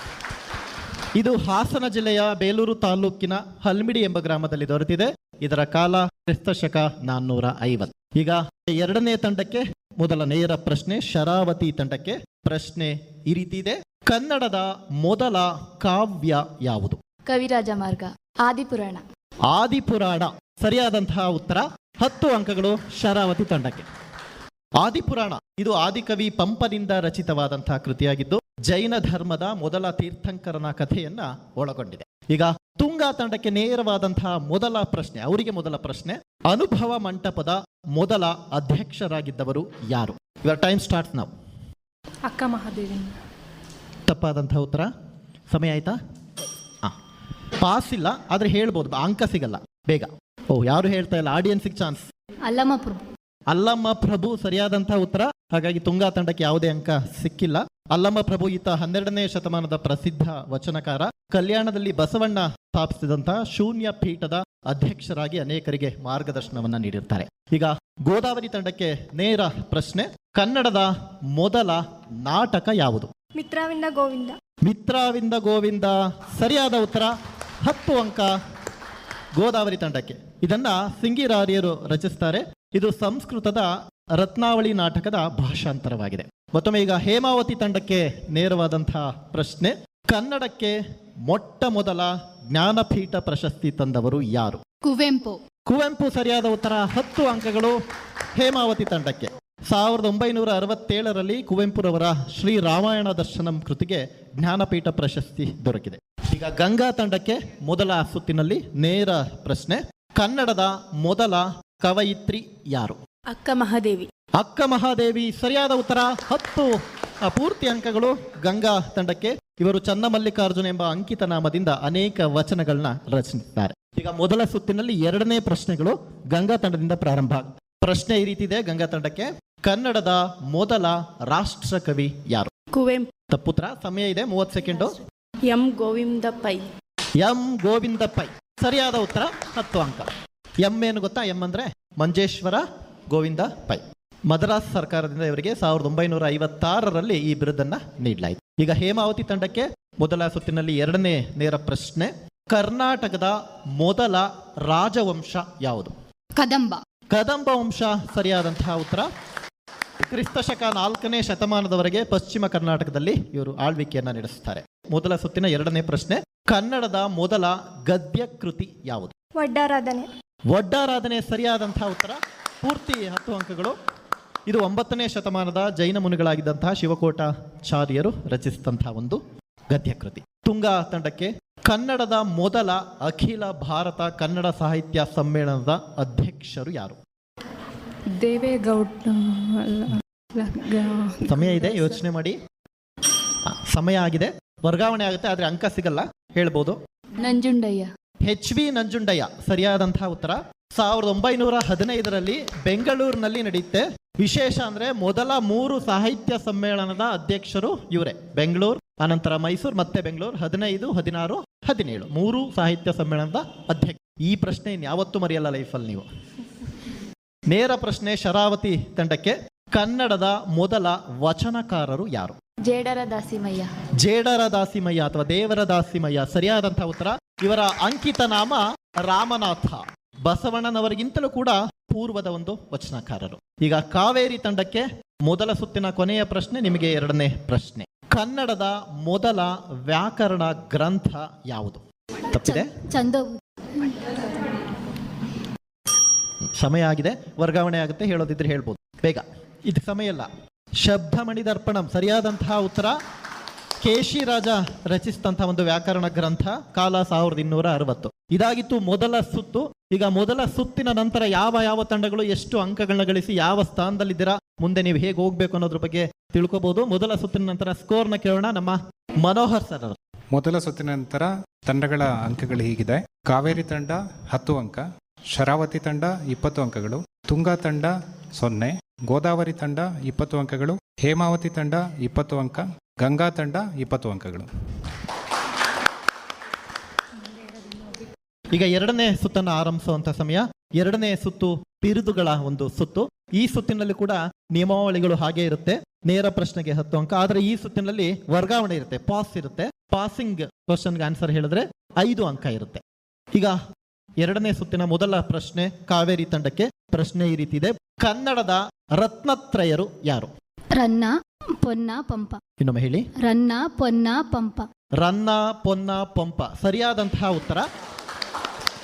ಇದು ಹಾಸನ ಜಿಲ್ಲೆಯ ಬೇಲೂರು ತಾಲೂಕಿನ ಹಲ್ಮಿಡಿ ಎಂಬ ಗ್ರಾಮದಲ್ಲಿ ದೊರೆತಿದೆ. ಇದರ ಕಾಲ ಕ್ರಿಸ್ತಶಕ ನಾನ್ನೂರ ಐವತ್ತು. ಈಗ ಎರಡನೇ ತಂಡಕ್ಕೆ ಮೊದಲ ನೇರ ಪ್ರಶ್ನೆ ಶರಾವತಿ ತಂಡಕ್ಕೆ ಪ್ರಶ್ನೆ ಈ ರೀತಿ ಇದೆ. ಕನ್ನಡದ ಮೊದಲ ಕಾವ್ಯ ಯಾವುದು? ಕವಿರಾಜ ಮಾರ್ಗ ಆದಿಪುರಾಣ. ಆದಿಪುರಾಣ. ಸರಿಯಾದಂತಹ ಉತ್ತರ. ಹತ್ತು ಅಂಕಗಳು ಶರಾವತಿ ತಂಡಕ್ಕೆ. ಆದಿಪುರಾಣ ಇದು ಆದಿಕವಿ ಪಂಪನಿಂದ ರಚಿತವಾದಂತಹ ಕೃತಿಯಾಗಿದ್ದು ಜೈನ ಧರ್ಮದ ಮೊದಲ ತೀರ್ಥಂಕರನ ಕಥೆಯನ್ನ ಒಳಗೊಂಡಿದೆ. ಈಗ ತುಂಗಾ ತಂಡಕ್ಕೆ ನೇರವಾದಂತಹ ಮೊದಲ ಪ್ರಶ್ನೆ ಅವರಿಗೆ ಮೊದಲ ಪ್ರಶ್ನೆ ಅನುಭವ ಮಂಟಪದ ಮೊದಲ ಅಧ್ಯಕ್ಷರಾಗಿದ್ದವರು ಯಾರು? ಇವರ ಟೈಮ್ ಸ್ಟಾರ್ಟ್ ನಾವು ಅಕ್ಕ ಮಹಾದೇವಿ ತಪ್ಪಾದಂತಹ ಉತ್ತರ? ಸಮಯ ಆಯ್ತಾ? ಪಾಸ್ ಇಲ್ಲ ಆದ್ರೆ ಹೇಳ್ಬೋದು ಅಂಕ ಸಿಗಲ್ಲ ಬೇಗ. ಓ ಯಾರು ಹೇಳ್ತಾ ಇಲ್ಲ? ಆಡಿಯನ್ಸಿಗೆ ಚಾನ್ಸ್ ಅಲ್ಲಮ್ಮ ಪ್ರಭು. ಅಲ್ಲಮ್ಮ ಪ್ರಭು ಸರಿಯಾದಂತಹ ಉತ್ತರ. ಹಾಗಾಗಿ ತುಂಗಾ ತಂಡಕ್ಕೆ ಯಾವುದೇ ಅಂಕ ಸಿಕ್ಕಿಲ್ಲ. ಅಲ್ಲಮ್ಮ ಪ್ರಭು ಈತ ಹನ್ನೆರಡನೇ ಶತಮಾನದ ಪ್ರಸಿದ್ಧ ವಚನಕಾರ. ಕಲ್ಯಾಣದಲ್ಲಿ ಬಸವಣ್ಣ ಸ್ಥಾಪಿಸಿದಂತಹ ಶೂನ್ಯ ಪೀಠದ ಅಧ್ಯಕ್ಷರಾಗಿ ಅನೇಕರಿಗೆ ಮಾರ್ಗದರ್ಶನವನ್ನ ನೀಡಿರ್ತಾರೆ. ಈಗ ಗೋದಾವರಿ ತಂಡಕ್ಕೆ ನೇರ ಪ್ರಶ್ನೆ ಕನ್ನಡದ ಮೊದಲ ನಾಟಕ ಯಾವುದು? ಮಿತ್ರಾವಿಂದ ಗೋವಿಂದ. ಮಿತ್ರಾವಿಂದ ಗೋವಿಂದ. ಸರಿಯಾದ ಉತ್ತರ ಹತ್ತು ಅಂಕ ಗೋದಾವರಿ ತಂಡಕ್ಕೆ. ಇದನ್ನ ಸಿಂಗಿರಾರಿಯರು ರಚಿಸ್ತಾರೆ. ಇದು ಸಂಸ್ಕೃತದ ರತ್ನಾವಳಿ ನಾಟಕದ ಭಾಷಾಂತರವಾಗಿದೆ. ಮತ್ತೊಮ್ಮೆ ಈಗ ಹೇಮಾವತಿ ತಂಡಕ್ಕೆ ನೇರವಾದಂತಹ ಪ್ರಶ್ನೆ ಕನ್ನಡಕ್ಕೆ ಮೊಟ್ಟ ಮೊದಲ ಜ್ಞಾನಪೀಠ ಪ್ರಶಸ್ತಿ ತಂದವರು ಯಾರು? ಕುವೆಂಪು. ಕುವೆಂಪು ಸರಿಯಾದ ಉತ್ತರ ಹತ್ತು ಅಂಕಗಳು ಹೇಮಾವತಿ ತಂಡಕ್ಕೆ. ಸಾವಿರದ ಒಂಬೈನೂರ ಅರವತ್ತೇಳರಲ್ಲಿ ಕುವೆಂಪುರವರ ಶ್ರೀ ರಾಮಾಯಣ ದರ್ಶನಂ ಕೃತಿಗೆ ಜ್ಞಾನಪೀಠ ಪ್ರಶಸ್ತಿ ದೊರಕಿದೆ. ಈಗ ಗಂಗಾ ತಂಡಕ್ಕೆ ಮೊದಲ ಸುತ್ತಿನಲ್ಲಿ ನೇರ ಪ್ರಶ್ನೆ ಕನ್ನಡದ ಮೊದಲ ಕವಯಿತ್ರಿ ಯಾರು? ಅಕ್ಕ ಮಹಾದೇವಿ. ಅಕ್ಕ ಮಹಾದೇವಿ ಸರಿಯಾದ ಉತ್ತರ. ಹತ್ತು ಪೂರ್ತಿ ಅಂಕಗಳು ಗಂಗಾ ತಂಡಕ್ಕೆ. ಇವರು ಚನ್ನಮಲ್ಲಿಕಾರ್ಜುನ ಎಂಬ ಅಂಕಿತ ನಾಮದಿಂದ ಅನೇಕ ವಚನಗಳನ್ನ ರಚಿಸಿದ್ದಾರೆ. ಈಗ ಮೊದಲ ಸುತ್ತಿನಲ್ಲಿ ಎರಡನೇ ಪ್ರಶ್ನೆಗಳು ಗಂಗಾ ತಂಡದಿಂದ ಪ್ರಾರಂಭ. ಪ್ರಶ್ನೆ ಈ ರೀತಿ ಇದೆ ಗಂಗಾ ತಂಡಕ್ಕೆ. ಕನ್ನಡದ ಮೊದಲ ರಾಷ್ಟ್ರ ಕವಿ ಯಾರು? ಕುವೆಂಪು. ತಪ್ಪುತ್ರ ಸಮಯ ಇದೆ ಮೂವತ್ತು second. M Govinda Pai M Govinda Pai ಸರಿಯಾದ ಉತ್ತರ ಹತ್ತು ಅಂಕ. ಎಂ ಏನು ಗೊತ್ತಾ? ಎಂ ಅಂದ್ರೆ ಮಂಜೇಶ್ವರ ಗೋವಿಂದ ಪೈ. ಮದ್ರಾಸ್ ಸರ್ಕಾರದಿಂದ ಇವರಿಗೆ ಸಾವಿರದ ಒಂಬೈನೂರ ಐವತ್ತಾರರಲ್ಲಿ ಈ ಬಿರುದನ್ನ ನೀಡಲಾಯಿತು. ಈಗ ಹೇಮಾವತಿ ತಂಡಕ್ಕೆ ಮೊದಲ ಸುತ್ತಿನಲ್ಲಿ ಎರಡನೇ ನೇರ ಪ್ರಶ್ನೆ ಕರ್ನಾಟಕದ ಮೊದಲ ರಾಜವಂಶ ಯಾವುದು? ಕದಂಬ. ಕದಂಬ ವಂಶ ಸರಿಯಾದಂತಹ ಉತ್ತರ. ಕ್ರಿಸ್ತಶಕ ನಾಲ್ಕನೇ ಶತಮಾನದವರೆಗೆ ಪಶ್ಚಿಮ ಕರ್ನಾಟಕದಲ್ಲಿ ಇವರು ಆಳ್ವಿಕೆಯನ್ನ ನಡೆಸುತ್ತಾರೆ ಮೊದಲ ಸುತ್ತಿನ ಎರಡನೇ ಪ್ರಶ್ನೆ ಕನ್ನಡದ ಮೊದಲ ಗದ್ಯ ಕೃತಿ ಯಾವುದು? ವಡ್ಡಾರಾಧನೆ. ಒಡ್ಡಾರಾಧನೆ ಸರಿಯಾದಂತಹ ಉತ್ತರ. ಪೂರ್ತಿ ಹತ್ತು ಅಂಕಗಳು. ಇದು ಒಂಬತ್ತನೇ ಶತಮಾನದ ಜೈನ ಮುನಿಗಳಾಗಿದ್ದಂತಹ ಶಿವಕೋಟಾಚಾರ್ಯರು ರಚಿಸಿದಂತಹ ಒಂದು ಗದ್ಯಕೃತಿ. ತುಂಗಾ ತಂಡಕ್ಕೆ ಕನ್ನಡದ ಮೊದಲ ಅಖಿಲ ಭಾರತ ಕನ್ನಡ ಸಾಹಿತ್ಯ ಸಮ್ಮೇಳನದ ಅಧ್ಯಕ್ಷರು ಯಾರು? ದೇವೇಗೌಡ ಸಮಯ ಇದೆ ಯೋಚನೆ ಮಾಡಿ. ಸಮಯ ಆಗಿದೆ. ವರ್ಗಾವಣೆ ಆಗುತ್ತೆ ಆದ್ರೆ ಅಂಕ ಸಿಗಲ್ಲ. ಹೇಳ್ಬೋದು. ನಂಜುಂಡಯ್ಯ. ಎಚ್ ವಿ ನಂಜುಂಡಯ್ಯ ಸರಿಯಾದಂತಹ ಉತ್ತರ. ಸಾವಿರದ ಒಂಬೈನೂರ ಹದಿನೈದರಲ್ಲಿ ಬೆಂಗಳೂರಿನಲ್ಲಿ ನಡೆಯುತ್ತೆ. ವಿಶೇಷ ಅಂದ್ರೆ ಮೊದಲ ಮೂರು ಸಾಹಿತ್ಯ ಸಮ್ಮೇಳನದ ಅಧ್ಯಕ್ಷರು ಇವರೇ. ಬೆಂಗಳೂರು, ಅನಂತರ ಮೈಸೂರು, ಮತ್ತೆ ಬೆಂಗಳೂರು, ಹದಿನೈದು, ಹದಿನಾರು, ಹದಿನೇಳು. ಮೂರು ಸಾಹಿತ್ಯ ಸಮ್ಮೇಳನದ ಅಧ್ಯಕ್ಷ. ಈ ಪ್ರಶ್ನೆ ಯಾವತ್ತೂ ಮರೆಯಲ್ಲ ಲೈಫಲ್ಲಿ ನೀವು. ನೇರ ಪ್ರಶ್ನೆ ಶರಾವತಿ ತಂಡಕ್ಕೆ ಕನ್ನಡದ ಮೊದಲ ವಚನಕಾರರು ಯಾರು? ಜೇಡರ ದಾಸಿಮಯ್ಯ ಜೇಡರ ದಾಸಿಮಯ್ಯ ಅಥವಾ ದೇವರ ದಾಸಿಮಯ್ಯ ಸರಿಯಾದಂತಹ ಉತ್ತರ. ಇವರ ಅಂಕಿತ ನಾಮ ರಾಮನಾಥ. ಬಸವಣ್ಣನವರಿಗಿಂತಲೂ ಕೂಡ ಪೂರ್ವದ ಒಂದು ವಚನಕಾರರು. ಈಗ ಕಾವೇರಿ ತಂಡಕ್ಕೆ ಮೊದಲ ಸುತ್ತಿನ ಕೊನೆಯ ಪ್ರಶ್ನೆ ನಿಮಗೆ ಎರಡನೇ ಪ್ರಶ್ನೆ. ಕನ್ನಡದ ಮೊದಲ ವ್ಯಾಕರಣ ಗ್ರಂಥ ಯಾವುದು? ತಪ್ಪಿದೆ? ಚಂದ. ಸಮಯ ಆಗಿದೆ. ವರ್ಗಾವಣೆ ಆಗುತ್ತೆ ಹೇಳೋದಿದ್ರೆ ಹೇಳ್ಬೋದು. ಬೇಗ. ಇದು ಸಮಯ ಅಲ್ಲ. ಶಬ್ದಮಣಿ ದರ್ಪಣಂ ಸರಿಯಾದಂತಹ ಉತ್ತರ. ಕೇಶಿ ರಾಜ ರಚಿಸಿದಂತಹ ಒಂದು ವ್ಯಾಕರಣ ಗ್ರಂಥ, ಕಾಲ ಸಾವಿರದ ಇನ್ನೂರ ಅರವತ್ತು. ಇದಾಗಿತ್ತು ಮೊದಲ ಸುತ್ತು. ಈಗ ಮೊದಲ ಸುತ್ತಿನ ನಂತರ ಯಾವ ಯಾವ ತಂಡಗಳು, ಎಷ್ಟು ಅಂಕಗಳನ್ನ ಗಳಿಸಿ ಯಾವ ಸ್ಥಾನದಲ್ಲಿದ್ದೀರಾ, ಮುಂದೆ ನೀವು ಹೇಗೆ ಹೋಗ್ಬೇಕು ಅನ್ನೋದ್ರ ಬಗ್ಗೆ ತಿಳ್ಕೊಬಹುದು ಮೊದಲ ಸುತ್ತಿನ ನಂತರ ಸ್ಕೋರ್ನ ಕೇಳೋಣ. ನಮ್ಮ ಮನೋಹರ್ ಸರ್ ಮೊದಲ ಸುತ್ತಿನ ನಂತರ ತಂಡಗಳ ಅಂಕಗಳು ಹೀಗಿದೆ. ಕಾವೇರಿ ತಂಡ ಹತ್ತು ಅಂಕ, ಶರಾವತಿ ತಂಡ ಇಪ್ಪತ್ತು ಅಂಕಗಳು, ತುಂಗಾ ತಂಡ ಸೊನ್ನೆ ಗೋದಾವರಿ ತಂಡ ಇಪ್ಪತ್ತು ಅಂಕಗಳು, ಹೇಮಾವತಿ ತಂಡ ಇಪ್ಪತ್ತು ಅಂಕ, ಗಂಗಾ ತಂಡ ಇಪ್ಪತ್ತು ಅಂಕಗಳು. ಈಗ ಎರಡನೇ ಸುತ್ತನ್ನು ಆರಂಭಿಸುವಂತ ಸಮಯ. ಎರಡನೇ ಸುತ್ತು ಬಿರುದುಗಳ ಒಂದು ಸುತ್ತು. ಈ ಸುತ್ತಿನಲ್ಲಿ ಕೂಡ ನಿಯಮಾವಳಿಗಳು ಹಾಗೆ ಇರುತ್ತೆ. ನೇರ ಪ್ರಶ್ನೆಗೆ ಹತ್ತು ಅಂಕ. ಆದ್ರೆ ಈ ಸುತ್ತಿನಲ್ಲಿ ವರ್ಗಾವಣೆ ಇರುತ್ತೆ. ಪಾಸ್ ಇರುತ್ತೆ. ಪಾಸಿಂಗ್ ಕ್ವಶನ್ಗೆ ಆನ್ಸರ್ ಹೇಳಿದ್ರೆ ಐದು ಅಂಕ ಇರುತ್ತೆ. ಈಗ ಎರಡನೇ ಸುತ್ತಿನ ಮೊದಲ ಪ್ರಶ್ನೆ, ಕಾವೇರಿ ತಂಡಕ್ಕೆ ಪ್ರಶ್ನೆ ಈ ರೀತಿ ಇದೆ. ಕನ್ನಡದ ರತ್ನತ್ರಯರು ಯಾರು? ರನ್ನ ಪೊನ್ನ ಪಂಪ. ಇನ್ನೊಮ್ಮೆ ಹೇಳಿ. ರನ್ನ ಪೊನ್ನ ಪಂಪ. ರನ್ನ ಪೊನ್ನ ಪಂಪ. ಸರಿಯಾದಂತಹ ಉತ್ತರ.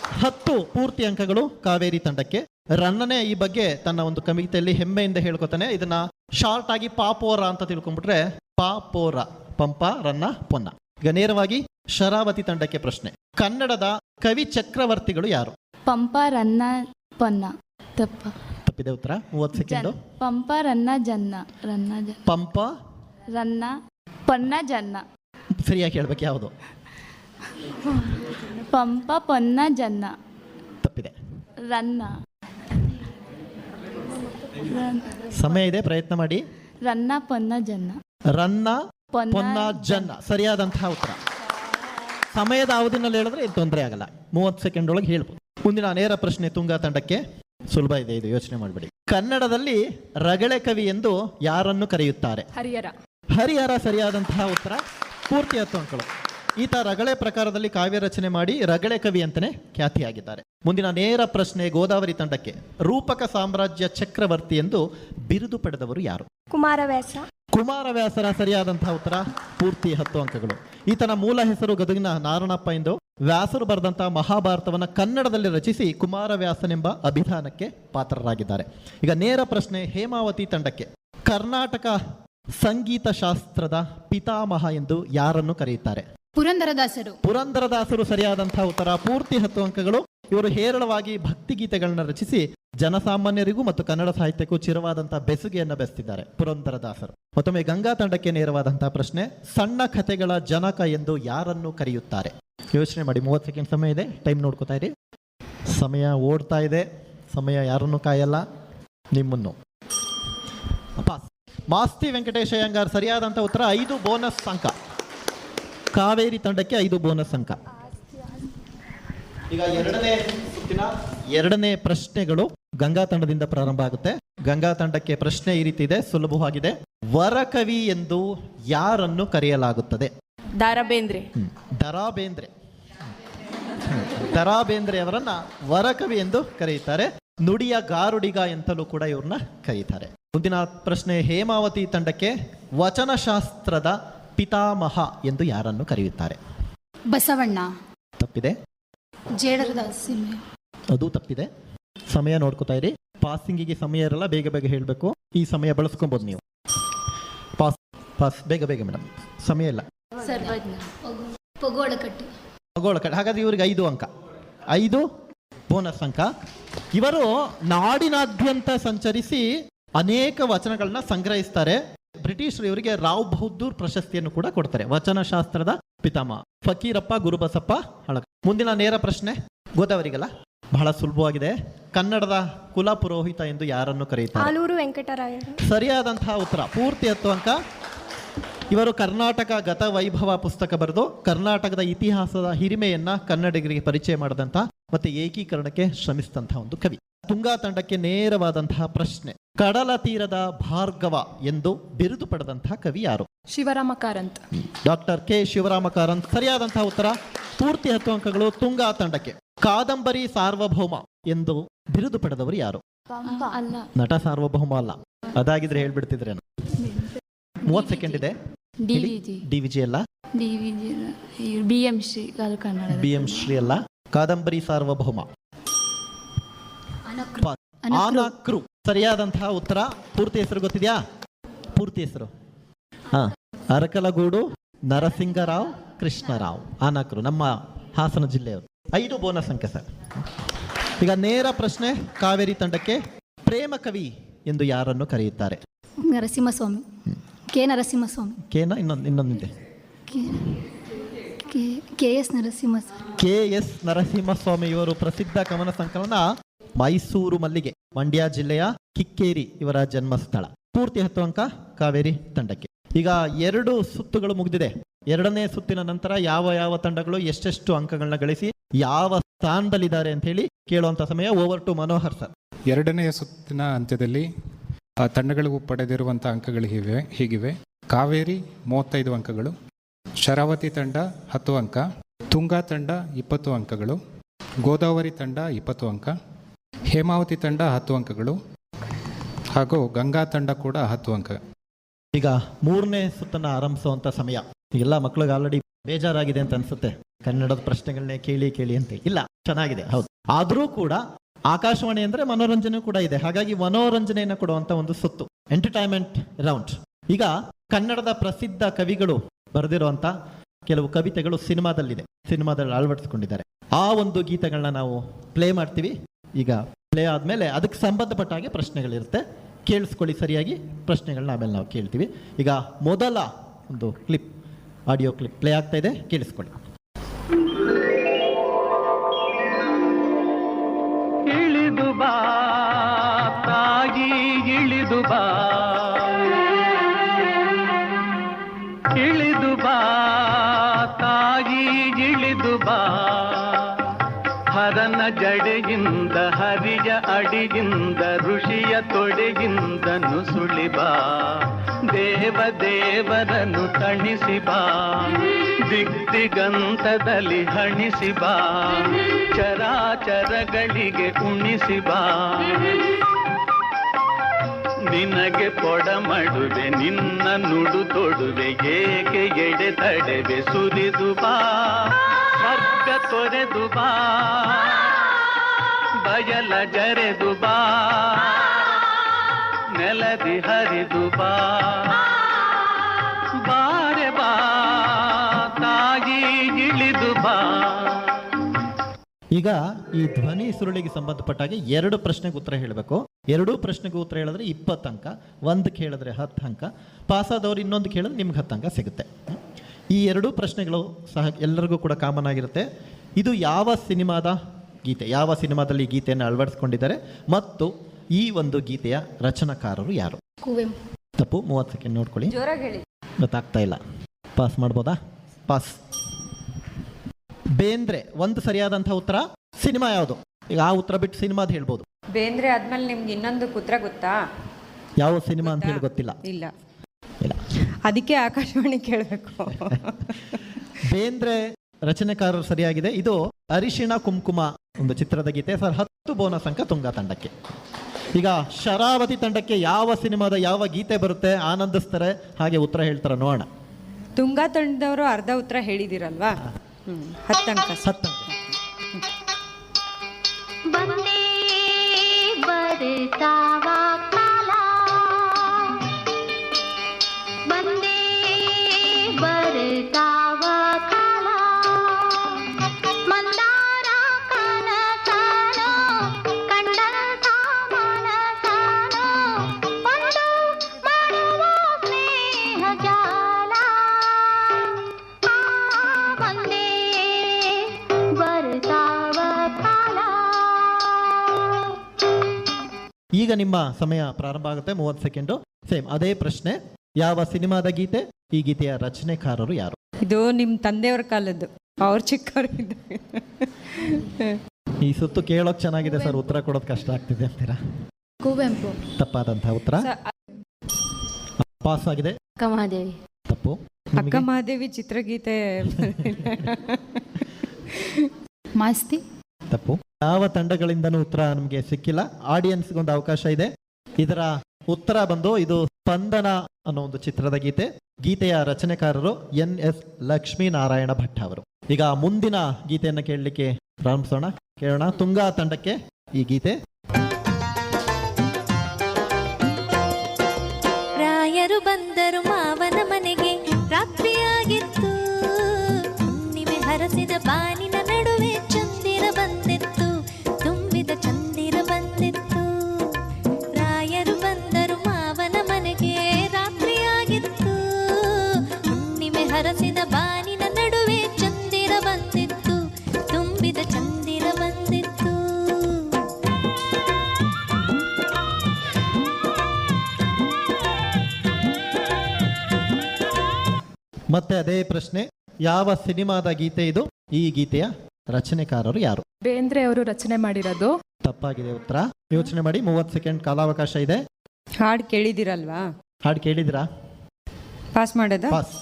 ಹತ್ತು ಪೂರ್ತಿ ಅಂಕಗಳು ಕಾವೇರಿ ತಂಡಕ್ಕೆ. ರನ್ನನೇ ಈ ಬಗ್ಗೆ ತನ್ನ ಒಂದು ಕವಿತೆಯಲ್ಲಿ ಹೆಮ್ಮೆಯಿಂದ ಹೇಳ್ಕೊತಾನೆ. ಇದನ್ನ ಶಾರ್ಟ್ ಆಗಿ ಪಾಪೋರ ಅಂತ ತಿಳ್ಕೊಂಡ್ಬಿಟ್ರೆ ಪಾಪೋರ ಪಂಪ ರನ್ನ ಪೊನ್ನ. ಈಗ ನೇರವಾಗಿ ಶರಾವತಿ ತಂಡಕ್ಕೆ ಪ್ರಶ್ನೆ. ಕನ್ನಡದ ಕವಿ ಚಕ್ರವರ್ತಿಗಳು ಯಾರು? ಪಂಪ ರನ್ನ ಪೊನ್ನ. ತಪ್ಪ. ತಪ್ಪಿದೆ ಉತ್ತರ? ಮೂವತ್ತು ಸೆಕೆಂಡು. ಪಂಪ ರನ್ನ ಜನ್ನ. ರನ್ನ ಜ ಪಂಪ? ರನ್ನ. ಪನ್ನ ಜನ್ನ. ಸರಿಯಾಗಿ ಹೇಳ್ಬೇಕು ಯಾವುದು? ಪಂಪ ಪೊನ್ನ ಜನ್ನ. ತಪ್ಪಿದೆ. ರನ್ನ. ಸಮಯ ಇದೆ ಪ್ರಯತ್ನ ಮಾಡಿ. ರನ್ನ ಪೊನ್ನ ಜನ್ನ. ರನ್ನ ಪೊನ್ನ ಪೊನ್ನ ಜನ್ನ. ಸರಿಯಾದಂತಹ ಉತ್ತರ. ಸಮಯದ ಅವಧಿನಲ್ಲಿ ಹೇಳಿದ್ರೆ ಇದು ತೊಂದರೆ ಆಗಲ್ಲ. ಮೂವತ್ತು ಸೆಕೆಂಡ್ ಒಳಗೆ ಹೇಳ್ಬೋದು. ಮುಂದಿನ ನೇರ ಪ್ರಶ್ನೆ ತುಂಗಾ ತಂಡಕ್ಕೆ. ಸುಲಭ ಇದೆ ಇದು ಯೋಚನೆ ಮಾಡಬೇಡಿ. ಕನ್ನಡದಲ್ಲಿ ರಗಳೆ ಕವಿ ಎಂದು ಯಾರನ್ನು ಕರೆಯುತ್ತಾರೆ? ಹರಿಹರ. ಹರಿಹರ ಸರಿಯಾದಂತಹ ಉತ್ತರ ಪೂರ್ತಿ ಹತ್ತು ಅಂಕಗಳು. ಈತ ರಗಳೆ ಪ್ರಕಾರದಲ್ಲಿ ಕಾವ್ಯ ರಚನೆ ಮಾಡಿ ರಗಳೆ ಕವಿ ಅಂತಾನೆ ಖ್ಯಾತಿಯಾಗಿದ್ದಾರೆ. ಮುಂದಿನ ನೇರ ಪ್ರಶ್ನೆ ಗೋದಾವರಿ ತಂಡಕ್ಕೆ. ರೂಪಕ ಸಾಮ್ರಾಜ್ಯ ಚಕ್ರವರ್ತಿ ಎಂದು ಬಿರುದು ಪಡೆದವರು ಯಾರು? ಕುಮಾರವ್ಯಾಸ. ಕುಮಾರವ್ಯಾಸರ ಸರಿಯಾದಂತಹ ಉತ್ತರ ಪೂರ್ತಿ ಹತ್ತು ಅಂಕಗಳು. ಈತನ ಮೂಲ ಹೆಸರು ಗದಗಿನ ನಾರಣಪ್ಪ ಎಂದು ವ್ಯಾಸರು ಬರೆದಂತಹ ಮಹಾಭಾರತವನ್ನು ಕನ್ನಡದಲ್ಲಿ ರಚಿಸಿ ಕುಮಾರವ್ಯಾಸನೆಂಬ ಅಭಿಧಾನಕ್ಕೆ ಪಾತ್ರರಾಗಿದ್ದಾರೆ. ಈಗ ನೇರ ಪ್ರಶ್ನೆ ಹೇಮಾವತಿ ತಂಡಕ್ಕೆ. ಕರ್ನಾಟಕ ಸಂಗೀತ ಶಾಸ್ತ್ರದ ಪಿತಾಮಹ ಎಂದು ಯಾರನ್ನು ಕರೆಯುತ್ತಾರೆ? ಪುರಂದರದಾಸರು. ಪುರಂದರದಾಸರು ಸರಿಯಾದಂತಹ ಉತ್ತರ ಪೂರ್ತಿ ಹತ್ತು ಅಂಕಗಳು ಇವರು ಹೇರಳವಾಗಿ ಭಕ್ತಿಗೀತೆಗಳನ್ನ ರಚಿಸಿ ಜನಸಾಮಾನ್ಯರಿಗೂ ಮತ್ತು ಕನ್ನಡ ಸಾಹಿತ್ಯಕ್ಕೂ ಚಿರವಾದಂತಹ ಬೆಸುಗೆಯನ್ನು ಬೆಸ್ತಿದ್ದಾರೆ ಪುರಂದರದಾಸರು. ಮತ್ತೊಮ್ಮೆ ಗಂಗಾ ತಂಡಕ್ಕೆ ನೇರವಾದಂತಹ ಪ್ರಶ್ನೆ ಸಣ್ಣ ಕಥೆಗಳ ಜನಕ ಎಂದು ಯಾರನ್ನು ಕರೆಯುತ್ತಾರೆ? ಯೋಚನೆ ಮಾಡಿ ಮೂವತ್ತು ಸೆಕೆಂಡ್ ಸಮಯ ಇದೆ ಟೈಮ್ ನೋಡ್ಕೋತಾ ಇರಿ. ಸಮಯ ಓಡ್ತಾ ಇದೆ, ಸಮಯ ಯಾರನ್ನು ಕಾಯಲ್ಲ, ನಿಮ್ಮನ್ನು. ಪಾಸ್ ಮಾಸ್ತಿ ವೆಂಕಟೇಶ ಅಯ್ಯಂಗಾರ್ ಸರಿಯಾದಂಥ ಉತ್ತರ, ಐದು ಬೋನಸ್ ಅಂಕ. ಕಾವೇರಿ ತಂಡಕ್ಕೆ ಐದು ಬೋನಸ್ ಅಂಕ. ಈಗ ಎರಡನೇ ಸುತ್ತಿನ ಎರಡನೇ ಪ್ರಶ್ನೆಗಳು ಗಂಗಾ ತಂಡದಿಂದ ಪ್ರಾರಂಭ ಆಗುತ್ತೆ. ಗಂಗಾ ತಂಡಕ್ಕೆ ಪ್ರಶ್ನೆ ಈ ರೀತಿ ಇದೆ, ಸುಲಭವಾಗಿದೆ. ವರಕವಿ ಎಂದು ಯಾರನ್ನು ಕರೆಯಲಾಗುತ್ತದೆ? ದಾರಾ ಬೇಂದ್ರೆ ಹ್ಮ್. ದರಾ ಬೇಂದ್ರೆ. ದರಾ ಬೇಂದ್ರೆ ಅವರನ್ನ ವರಕವಿ ಎಂದು ಕರೆಯುತ್ತಾರೆ. ನುಡಿಯ ಗಾರುಡಿಗ ಎಂತಲೂ ಕೂಡ ಇವ್ರನ್ನ ಕರೀತಾರೆ. ಮುಂದಿನ ಪ್ರಶ್ನೆ ಹೇಮಾವತಿ ತಂಡಕ್ಕೆ ವಚನಶಾಸ್ತ್ರದ ಪಿತಾಮಹ ಎಂದು ಯಾರನ್ನು ಕರೆಯುತ್ತಾರೆ? ಬಸವಣ್ಣ. ತಪ್ಪಿದೆ. ಜೇಡರದಾಸ್ ಅದು ತಪ್ಪಿದೆ. ಸಮಯ ನೋಡ್ಕೋತಾ ಇರಿ. ಪಾಸಿಂಗಿಗೆ ಸಮಯ ಇರಲ್ಲ ಬೇಗ ಬೇಗ ಹೇಳಬೇಕು. ಈ ಸಮಯ ಬಳಸ್ಕೊಬೋದು ನೀವು. ಪಾಸ್ ಪಾಸ್ ಬೇಗ ಬೇಗ ಮೇಡಮ್. ಸಮಯ ಇಲ್ಲ. ಸರ್ವಜ್ಞ ಪಗೋಳ ಕಟ್ಟಿ. ಖಗೋಳ ಕಡೆ ಹಾಗಾದ್ರೆ ಇವರಿಗೆ ಐದು ಅಂಕ. ಐದು ಬೋನಸ್ ಅಂಕ. ಇವರು ನಾಡಿನಾದ್ಯಂತ ಸಂಚರಿಸಿ ಅನೇಕ ವಚನಗಳನ್ನ ಸಂಗ್ರಹಿಸ್ತಾರೆ. ಬ್ರಿಟಿಷರು ಇವರಿಗೆ ರಾವ್ ಬಹದ್ದೂರ್ ಪ್ರಶಸ್ತಿಯನ್ನು ಕೂಡ ಕೊಡ್ತಾರೆ. ವಚನಶಾಸ್ತ್ರದ ಪಿತಾಮಹ. ಫಕೀರಪ್ಪ ಗುರುಬಸಪ್ಪ ಹಳಕ ಮುಂದಿನ ನೇರ ಪ್ರಶ್ನೆ. ಗೋದಾವರಿಗಲ್ಲ. ಬಹಳ ಸುಲಭವಾಗಿದೆ. ಕನ್ನಡದ ಕುಲ ಪುರೋಹಿತ ಎಂದು ಯಾರನ್ನು ಕರೆಯುತ್ತಾರೆ? ಆಲೂರು ವೆಂಕಟರಾಯರು. ಸರಿಯಾದಂತಹ ಉತ್ತರ. ಪೂರ್ತಿ ಹತ್ತು ಅಂಕ. ಇವರು ಕರ್ನಾಟಕ ಗತ ವೈಭವ ಪುಸ್ತಕ ಬರೆದು ಕರ್ನಾಟಕದ ಇತಿಹಾಸದ ಹಿರಿಮೆಯನ್ನ ಕನ್ನಡಿಗರಿಗೆ ಪರಿಚಯ ಮಾಡಿದಂತಹ ಮತ್ತೆ ಏಕೀಕರಣಕ್ಕೆ ಶ್ರಮಿಸಿದಂತಹ ಒಂದು ಕವಿ. ತುಂಗಾ ತಂಡಕ್ಕೆ ನೇರವಾದಂತಹ ಪ್ರಶ್ನೆ. ಕಡಲ ತೀರದ ಭಾರ್ಗವ ಎಂದು ಬಿರುದು ಪಡೆದಂತಹ ಕವಿ ಯಾರು? Shivarama Karanth doctor K. Shivarama Karanth ಸರಿಯಾದಂತಹ ಉತ್ತರ. ಪೂರ್ತಿ ಹತ್ತು ಅಂಕಗಳು ತುಂಗಾ ತಂಡಕ್ಕೆ. ಕಾದಂಬರಿ ಸಾರ್ವಭೌಮ ಎಂದು ಬಿರುದು ಪಡೆದವರು ಯಾರು? ಅಲ್ಲ. ನಟ ಸಾರ್ವಭೌಮ ಅಲ್ಲ. ಅದಾಗಿದ್ರೆ ಹೇಳ್ಬಿಡ್ತಿದ್ರೇನು? ಮೂವತ್ತು ಸೆಕೆಂಡ್ ಇದೆ. D V G. D VG ಅಲ್ಲ? D V G B M Shri ಗಾಲ್ ಕನ್ನಡ. ಬಿ ಎಂ ಶ್ರೀ ಅಲ್ಲ? ಕಾದಂಬರಿ ಸಾರ್ವಭೌಮ. ಸರಿಯಾದಂತಹ ಉತ್ತರ. ಪೂರ್ತಿ ಹೆಸರು ಗೊತ್ತಿದ್ಯಾ? ಪೂರ್ತಿ ಹೆಸರು. ಹಾ. ಅರಕಲಗೂಡು ನರಸಿಂಗರಾವ್ ಕೃಷ್ಣರಾವ್. ಆನಕ್ರು ನಮ್ಮ ಹಾಸನ ಜಿಲ್ಲೆಯವರು. ಐದು ಬೋನಸ್ ಅಂಕೆ ಸರ್. ಈಗ ನೇರ ಪ್ರಶ್ನೆ ಕಾವೇರಿ ತಂಡಕ್ಕೆ ಪ್ರೇಮ ಕವಿ ಎಂದು ಯಾರನ್ನು ಕರೆಯುತ್ತಾರೆ? ನರಸಿಂಹಸ್ವಾಮಿ. ಕೆ ನರಸಿಂಹಸ್ವಾಮಿ. ನ ಇನ್ನೊಂದು ಇನ್ನೊಂದಿದೆ. K K S Narasimhaswamy K S Narasimhaswamy ಇವರು ಪ್ರಸಿದ್ಧ ಕವನ ಸಂಕಲನ ಮೈಸೂರು ಮಲ್ಲಿಗೆ ಮಂಡ್ಯ ಜಿಲ್ಲೆಯ ಕಿಕ್ಕೇರಿ ಇವರ ಜನ್ಮಸ್ಥಳ. ಪೂರ್ತಿ ಹತ್ತು ಅಂಕ ಕಾವೇರಿ ತಂಡಕ್ಕೆ. ಈಗ ಎರಡು ಸುತ್ತುಗಳು ಮುಗಿದಿದೆ. ಎರಡನೇ ಸುತ್ತಿನ ನಂತರ ಯಾವ ಯಾವ ತಂಡಗಳು ಎಷ್ಟೆಷ್ಟು ಅಂಕಗಳನ್ನ ಗಳಿಸಿ ಯಾವ ಸ್ಥಾನದಲ್ಲಿದ್ದಾರೆ ಅಂತ ಹೇಳಿ ಕೇಳುವಂತ ಸಮಯ. Over to Manohar sir. ಎರಡನೇ ಸುತ್ತಿನ ಅಂತ್ಯದಲ್ಲಿ ಆ ತಂಡಗಳು ಪಡೆದಿರುವಂಥ ಅಂಕಗಳು ಹೀಗಿವೆ ಹೀಗಿವೆ. ಕಾವೇರಿ ಮೂವತ್ತೈದು ಅಂಕಗಳು, ಶರಾವತಿ ತಂಡ ಹತ್ತು ಅಂಕ, ತುಂಗಾ ತಂಡ ಇಪ್ಪತ್ತು ಅಂಕಗಳು, ಗೋದಾವರಿ ತಂಡ ಇಪ್ಪತ್ತು ಅಂಕ, ಹೇಮಾವತಿ ತಂಡ ಹತ್ತು ಅಂಕಗಳು, ಹಾಗೂ ಗಂಗಾ ತಂಡ ಕೂಡ ಹತ್ತು ಅಂಕ. ಈಗ ಮೂರನೇ ಸುತ್ತನ್ನ ಆರಂಭಿಸುವಂಥ ಸಮಯ. ಎಲ್ಲ ಮಕ್ಕಳಿಗೆ ಆಲ್ರೆಡಿ ಬೇಜಾರಾಗಿದೆ ಅಂತ ಅನ್ಸುತ್ತೆ. ಕನ್ನಡದ ಪ್ರಶ್ನೆಗಳನ್ನೇ ಕೇಳಿ ಕೇಳಿ ಅಂತ. ಇಲ್ಲ, ಚೆನ್ನಾಗಿದೆ, ಹೌದು. ಆದರೂ ಕೂಡ ಆಕಾಶವಾಣಿ ಅಂದ್ರೆ ಮನೋರಂಜನೆ ಕೂಡ ಇದೆ. ಹಾಗಾಗಿ ಮನೋರಂಜನೆಯನ್ನು ಕೊಡುವಂತ ಒಂದು ಸುತ್ತು. ಎಂಟರ್ಟೈನ್ಮೆಂಟ್ ರೌಂಡ್ ಈಗ ಕನ್ನಡದ ಪ್ರಸಿದ್ಧ ಕವಿಗಳು ಬರೆದಿರುವಂತ ಕೆಲವು ಕವಿತೆಗಳು ಸಿನಿಮಾದಲ್ಲಿದೆ. ಸಿನಿಮಾದಲ್ಲಿ ಅಳವಡಿಸ್ಕೊಂಡಿದ್ದಾರೆ. ಆ ಒಂದು ಗೀತೆಗಳನ್ನ ನಾವು ಪ್ಲೇ ಮಾಡ್ತೀವಿ. ಈಗ ಪ್ಲೇ ಆದ್ಮೇಲೆ ಅದಕ್ಕೆ ಸಂಬಂಧಪಟ್ಟ ಹಾಗೆ ಪ್ರಶ್ನೆಗಳಿರುತ್ತೆ. ಕೇಳಿಸ್ಕೊಳ್ಳಿ ಸರಿಯಾಗಿ. ಪ್ರಶ್ನೆಗಳನ್ನ ಆಮೇಲೆ ನಾವು ಕೇಳ್ತೀವಿ. ಈಗ ಮೊದಲ ಒಂದು ಕ್ಲಿಪ್ ಆಡಿಯೋ ಕ್ಲಿಪ್ ಪ್ಲೇ ಆಗ್ತಾ ಇದೆ. ಕೇಳಿಸ್ಕೊಳ್ಳಿ. ಇಳಿದು ಬಾ. ಇಳಿದು ಬಾ. ತಾಯಿ ಇಳಿದು ಬಾ. ಹರನ ಜಡೆಯಿಂದ, ಹರಿಯ ಅಡಿಯಿಂದ, ಋಷಿಯ ತೊಡೆಯಿಂದ ನುಸುಳಿ ಬಾ. ದೇವ ದೇವರನ್ನು ತಣಿಸಿ ಬಾ. ದಿಗ್ದಿಗಂತದಲ್ಲಿ ಹಣಿಸಿ ಬಾ. ಚರಾಚರಗಳಿಗೆ ಉಣಿಸಿ ಬಾ. ನಿನಗೆ ಕೊಡಮಡುವೆ, ನಿನ್ನ ನುಡು ತೊಡುವೆ, ಏಕೆ ಎಡೆ ತಡೆವೆ, ಸುರಿದು ಬಾ, ಸ್ವರ್ಗ ತೊರೆದು ಬಾ, ಬಯಲ ಜರೆದು ಬಾ, ನೆಲದಿ ಹರಿದು ಬಾ, ಬಾರೆ ಬಾ, ತಾಯಿ ಇಳಿದು ಬಾ. ಈಗ ಈ ಧ್ವನಿ ಸುರುಳಿಗೆ ಸಂಬಂಧಪಟ್ಟ ಹಾಗೆ ಎರಡು ಪ್ರಶ್ನೆಗೆ ಉತ್ತರ ಹೇಳಬೇಕು. ಎರಡೂ ಪ್ರಶ್ನೆಗೂ ಉತ್ತರ ಹೇಳಿದ್ರೆ ಇಪ್ಪತ್ತು ಅಂಕ ಒಂದು ಕೇಳಿದ್ರೆ ಹತ್ತು ಅಂಕ ಪಾಸ್ ಆದವರು ಇನ್ನೊಂದು ಕೇಳಿದ್ರೆ ನಿಮ್ಗೆ ಹತ್ತು ಅಂಕ ಸಿಗುತ್ತೆ. ಈ ಎರಡೂ ಪ್ರಶ್ನೆಗಳು ಸಹ ಎಲ್ಲರಿಗೂ ಕೂಡ ಕಾಮನ್ ಆಗಿರುತ್ತೆ. ಇದು ಯಾವ ಸಿನಿಮಾದ ಗೀತೆ ಯಾವ ಸಿನಿಮಾದಲ್ಲಿ ಈ ಗೀತೆಯನ್ನು ಅಳವಡಿಸ್ಕೊಂಡಿದ್ದಾರೆ ಮತ್ತು ಈ ಒಂದು ಗೀತೆಯ ರಚನಾಕಾರರು ಯಾರು? ಕುವೆಂಪು. ತಪ್ಪು ಮೂವತ್ತು ಸೆಕೆಂಡ್ ನೋಡ್ಕೊಳ್ಳಿ. ಜೋರಾಗಿ ಹೇಳಿ. ಗೊತ್ತಾಗ್ತಾ ಇಲ್ಲ. ಪಾಸ್ ಮಾಡ್ಬೋದಾ? ಪಾಸ್ ಬೇಂದ್ರೆ ಒಂದು ಸರಿಯಾದಂಥ ಉತ್ತರ ಸಿನಿಮಾ ಯಾವುದು? ಈಗ ಆ ಉತ್ತರ ಬಿಟ್ಟು ಸಿನಿಮಾ ಹೇಳ್ಬೋದು. ಬೇಂದ್ರೆ ಆದ್ಮೇಲೆ ನಿಮ್ಗೆ ಇನ್ನೊಂದು ಪುತ್ರ ಗೊತ್ತಾ? ಯಾವ ಸಿನಿಮಾ ಅಂತ ಹೇಳಿ ಗೊತ್ತಿಲ್ಲ. ಇಲ್ಲ. ಇಲ್ಲ. ಅದಕ್ಕೆ ಆಕಾಶವಾಣಿ ಕೇಳಬೇಕು. ಬೇಂದ್ರೆ ರಚನೆಕಾರರು ಸರಿಯಾಗಿದೆ. ಇದು ಅರಿಶಿಣ ಕುಂಕುಮ ಒಂದು ಚಿತ್ರದ ಗೀತೆ. ಸರ್ ಹತ್ತು ಬೋನಸ್ ಅಂಕ ತುಂಗಾ ತಂಡಕ್ಕೆ. ಈಗ ಶರಾವತಿ ತಂಡಕ್ಕೆ ಯಾವ ಸಿನಿಮಾದ ಯಾವ ಗೀತೆ ಬರುತ್ತೆ? ಆನಂದಿಸ್ತಾರೆ ಹಾಗೆ ಉತ್ತರ ಹೇಳ್ತಾರೆ ನೋಡೋಣ. ತುಂಗಾ ತಂಡದವರು ಅರ್ಧ ಉತ್ತರ ಹೇಳಿದಿರಲ್ವಾ? ಹ್ಮ್ ಹತ್ತಂಕ ಹತ್ತು ಅಂಕ ಬಂದೇ ನಿಮ್ಮ ಸಮಯ ಪ್ರಾರಂಭ ಆಗುತ್ತೆ ಮೂವತ್ತು ಸೆಕೆಂಡು. ಸೇಮ್ ಅದೇ ಪ್ರಶ್ನೆ ಯಾವ ಸಿನಿಮಾದ ಗೀತೆ? ಈ ಗೀತೆಯ ರಚನೆಕಾರರು ಯಾರು? ಇದು ನಿಮ್ಮ ತಂದೆಯವ್ರ ಕಾಲದ್ದು. ಅವ್ರು ಚಿಕ್ಕವರು ಈ ಸುತ್ತು ಕೇಳೋಕ್ ಚೆನ್ನಾಗಿದೆ ಸರ್ ಉತ್ತರ ಕೊಡೋದು ಕಷ್ಟ ಆಗ್ತಿದೆ ಅಂತೀರಾ? ಕುವೆಂಪು. ತಪ್ಪಾದಂತಹ ಉತ್ತರ? ಪಾಸ್ ಆಗಿದೆ. ಕಮಾದೇವಿ ತಪ್ಪು. ಅಕ್ಕ ಮಹಾದೇವಿ ಚಿತ್ರಗೀತೆ. ಮಾಸ್ತಿ? ತಪ್ಪು. ಯಾವ ತಂಡಗಳಿಂದನೂ ಉತ್ತರ ನಮಗೆ ಸಿಕ್ಕಿಲ್ಲ. ಆಡಿಯನ್ಸ್ಗೆ ಒಂದು ಅವಕಾಶ ಇದೆ. ಇದರ ಉತ್ತರ ಬಂದು ಇದು ಸ್ಪಂದನ ಅನ್ನೋ ಒಂದು ಚಿತ್ರದ ಗೀತೆ. ಗೀತೆಯ ರಚನೆಕಾರರು ಎನ್ ಎಸ್ ಲಕ್ಷ್ಮೀನಾರಾಯಣ ಭಟ್ ಅವರು. ಈಗ ಮುಂದಿನ ಗೀತೆಯನ್ನು ಕೇಳಲಿಕ್ಕೆ ಪ್ರಾರಂಭಿಸೋಣ. ಕೇಳೋಣ ತುಂಗಾ ತಂಡಕ್ಕೆ ಈ ಗೀತೆ. ರಾಯರು ಬಂದರು ಮಾವನ ಮನೆಗೆ. ರಾತ್ರಿಯಾಗಿತ್ತು. ಹರಸಿದ ಬಾನಿನ ಮತ್ತೆ ಅದೇ ಪ್ರಶ್ನೆ ಯಾವ ಸಿನಿಮಾದ ಗೀತೆ ಇದು? ಈ ಗೀತೆಯ ರಚನೆಕಾರರು ಯಾರು? ಬೇಂದ್ರೆ ಅವರು ರಚನೆ ಮಾಡಿರೋದು. ತಪ್ಪಾಗಿದೆ ಉತ್ತರ. ಯೋಚನೆ ಮಾಡಿ ಮೂವತ್ತು ಸೆಕೆಂಡ್ ಕಾಲಾವಕಾಶ ಇದೆ. ಹಾಡು ಕೇಳಿದಿರಲ್ವಾ? ಹಾಡು ಕೇಳಿದಿರಾ? ಪಾಸ್ ಮಾಡೋದ? Pass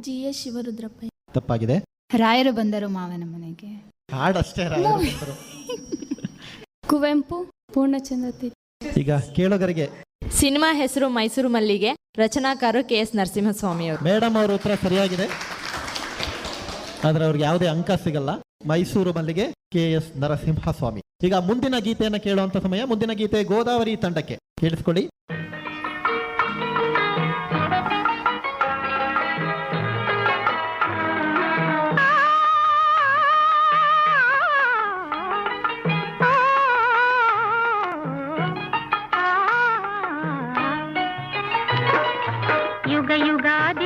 G S Shivarudrappa. ತಪ್ಪಾಗಿದೆ. ರಾಯರು ಬಂದರು ಮಾವನ ಮನೆಗೆ. ಹಾಡಷ್ಟೇ ರಾಯರು ಬಂದರು. ಕುವೆಂಪು ಪೂರ್ಣಚಂದ್ರ ತಿ ಈಗ ಕೇಳೋಗರಿಗೆ ಸಿನಿಮಾ ಹೆಸರು ಮೈಸೂರು ಮಲ್ಲಿಗೆ ರಚನಾಕಾರರು ಕೆ ಎಸ್ ನರಸಿಂಹಸ್ವಾಮಿ ಅವರು ಮೇಡಮ್ ಅವರ ಉತ್ತರ ಸರಿಯಾಗಿದೆ. ಆದ್ರೆ ಅವ್ರಿಗೆ ಯಾವುದೇ ಅಂಕ ಸಿಗಲ್ಲ. ಮೈಸೂರು ಮಲ್ಲಿಗೆ ಕೆ ಎಸ್ ನರಸಿಂಹಸ್ವಾಮಿ. ಈಗ ಮುಂದಿನ ಗೀತೆಯನ್ನು ಕೇಳುವಂತ ಸಮಯ. ಮುಂದಿನ ಗೀತೆ ಗೋದಾವರಿ ತಂಡಕ್ಕೆ. ಕೇಳಿಸ್ಕೊಳ್ಳಿ.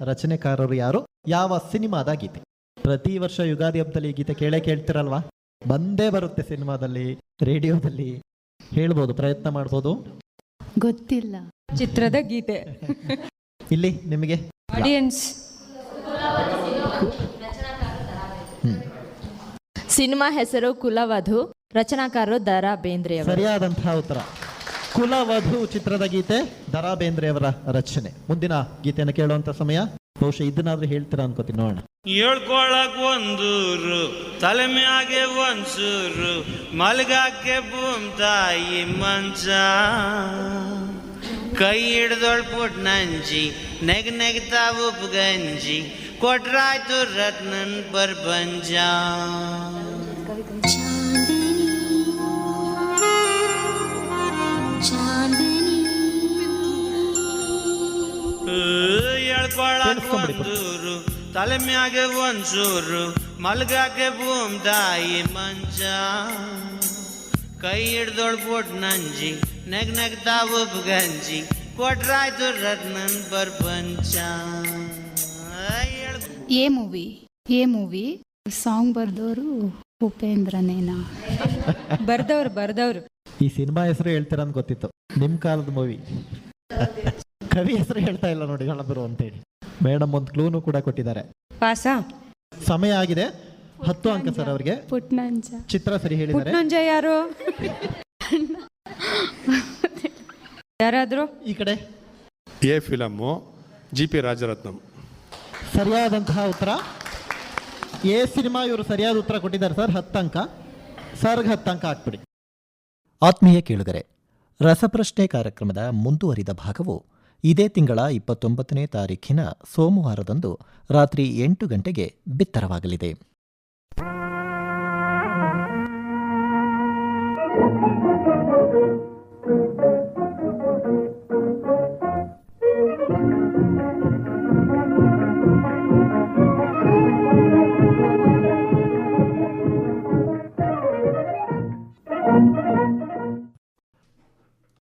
ರಚನೆಕಾರರು ಯಾರು? ಯಾವ ಸಿನಿಮಾದ ಗೀತೆ? ಪ್ರತಿ ವರ್ಷ ಯುಗಾದಿ ಹಬ್ಬದಲ್ಲಿ ಗೀತೆ ಕೇಳೇ ಕೇಳ್ತಿರಲ್ವಾ? ಬಂದೇ ಬರುತ್ತೆ ಸಿನಿಮಾದಲ್ಲಿ ರೇಡಿಯೋದಲ್ಲಿ. ಹೇಳ್ಬೋದು ಪ್ರಯತ್ನ ಮಾಡ್ಬೋದು. ಗೊತ್ತಿಲ್ಲ. ಚಿತ್ರದ ಗೀತೆ. ಇಲ್ಲಿ ನಿಮಗೆ. ಆಡಿಯನ್ಸ್. ಸಿನಿಮಾ ಹೆಸರು ಕುಲವಧು ರಚನಾಕಾರರು ದರಾ ಬೇಂದ್ರೆ ಅವರು ಸರಿಯಾದಂತಹ ಉತ್ತರ. ಕುಲವಧು ಚಿತ್ರದ ಗೀತೆ ದರಾ ಬೇಂದ್ರೆ ಅವರ ರಚನೆ. ಮುಂದಿನ ಗೀತೆಯನ್ನು ಕೇಳುವಂತ ಸಮಯ. ಬಹುಶಃ ಇದನ್ನಾದ್ರೂ ಹೇಳ್ತೀರಾ ಅನ್ಕೋತೀನಿ ನೋಡೋಣ. ಹೇಳ್ಕೊಳಕ್ ಒಂದೂರು ತಲೆ ಮ್ಯಾಗೆ ಒಂದ್ಸೂರು ಮಲ್ಗಾಕೆ ಭೂಮ್ ತಾಯಿ ಮಂಚ. ಕೈ ಹಿಡ್ದೊಳ್ ಪುಟ್ ನಂಜಿ ನೆಗ್ ನೆಗ್ತಾ ಉಪ್ ಗಂಜಿ ಕೊಟ್ರಾಯ್ತು ರತ್ನನ್ ಬರ್ಬಂಜ. ಪುಟ್ಟ. ಒಂದೂರು ತಲೆ ಮ್ಯಾಗೆ ಒಂಚೂರು ಮಲ್ಗಾಕೆ ಭೂಮ್ ತಾಯಿ ಮಂಚ. ಕೈ ಹಿಡ್ದೊಳ್ ಕೊಟ್ ನಂಜಿ ನೆಗ್ ನೆಗ್ತಾ ಉಪ್ಪು ಗಂಜಿ ಕೊಟ್ರಾಯ್ತು ರತ್ನನ್ ಬರ್ಪಂಚ ಏ ಮೂವಿ ಏ ಮೂವಿ ಸಾಂಗ್ ಬರ್ದವರು ಉಪೇಂದ್ರನೇನಾ? ಬರ್ದವ್ರು ಬರ್ದವ್ರು. ಈ ಸಿನಿಮಾ ಹೆಸರು ಹೇಳ್ತಾರ ಅಂತ ಗೊತ್ತಿತ್ತು. ನಿಮ್ ಕಾಲದ ಮೂವಿ. ಕವಿ ಹೆಸರು ಹೇಳ್ತಾ ಇಲ್ಲ ನೋಡಿ ಹಣಬರು ಅಂತೇಳಿ. ಮೇಡಮ್ ಒಂದು ಕ್ಲೂನು ಕೂಡ ಕೊಟ್ಟಿದ್ದಾರೆ. ಪಾಸ? ಸಮಯ ಆಗಿದೆ. ಹತ್ತು ಅಂಕ ಸರ್ ಅವರಿಗೆ. ಪುಟ್ನಂಜ. ಚಿತ್ರ ಸರಿ ಹೇಳಿದ್ದಾರೆ. ಪುಟ್ನಂಜ ಯಾರು? ಯಾರಾದ್ರು? ಈ ಕಡೆ. ಎ ಫಿಲಮ್ಮು ಜಿ ಪಿ ರಾಜರತ್ನಂ. ಸರಿಯಾದಂತಹ ಉತ್ತರ. ಎ ಸಿನಿಮಾ ಇವರು ಸರಿಯಾದ ಉತ್ತರ ಕೊಟ್ಟಿದ್ದಾರೆ ಸರ್. ಹತ್ತು ಅಂಕ. ಸರ್ಗ್ ಹತ್ತು ಅಂಕ ಹಾಕ್ಬಿಡಿ ಆತ್ಮೀಯ ಕೇಳುಗರೆ ರಸಪ್ರಶ್ನೆ ಕಾರ್ಯಕ್ರಮದ ಮುಂದುವರಿದ ಭಾಗವು ಇದೇ ತಿಂಗಳ ಇಪ್ಪತ್ತೊಂಬತ್ತನೇ ತಾರೀಖಿನ ಸೋಮವಾರದಂದು ರಾತ್ರಿ ಎಂಟು ಗಂಟೆಗೆ ಬಿತ್ತರವಾಗಲಿದೆ.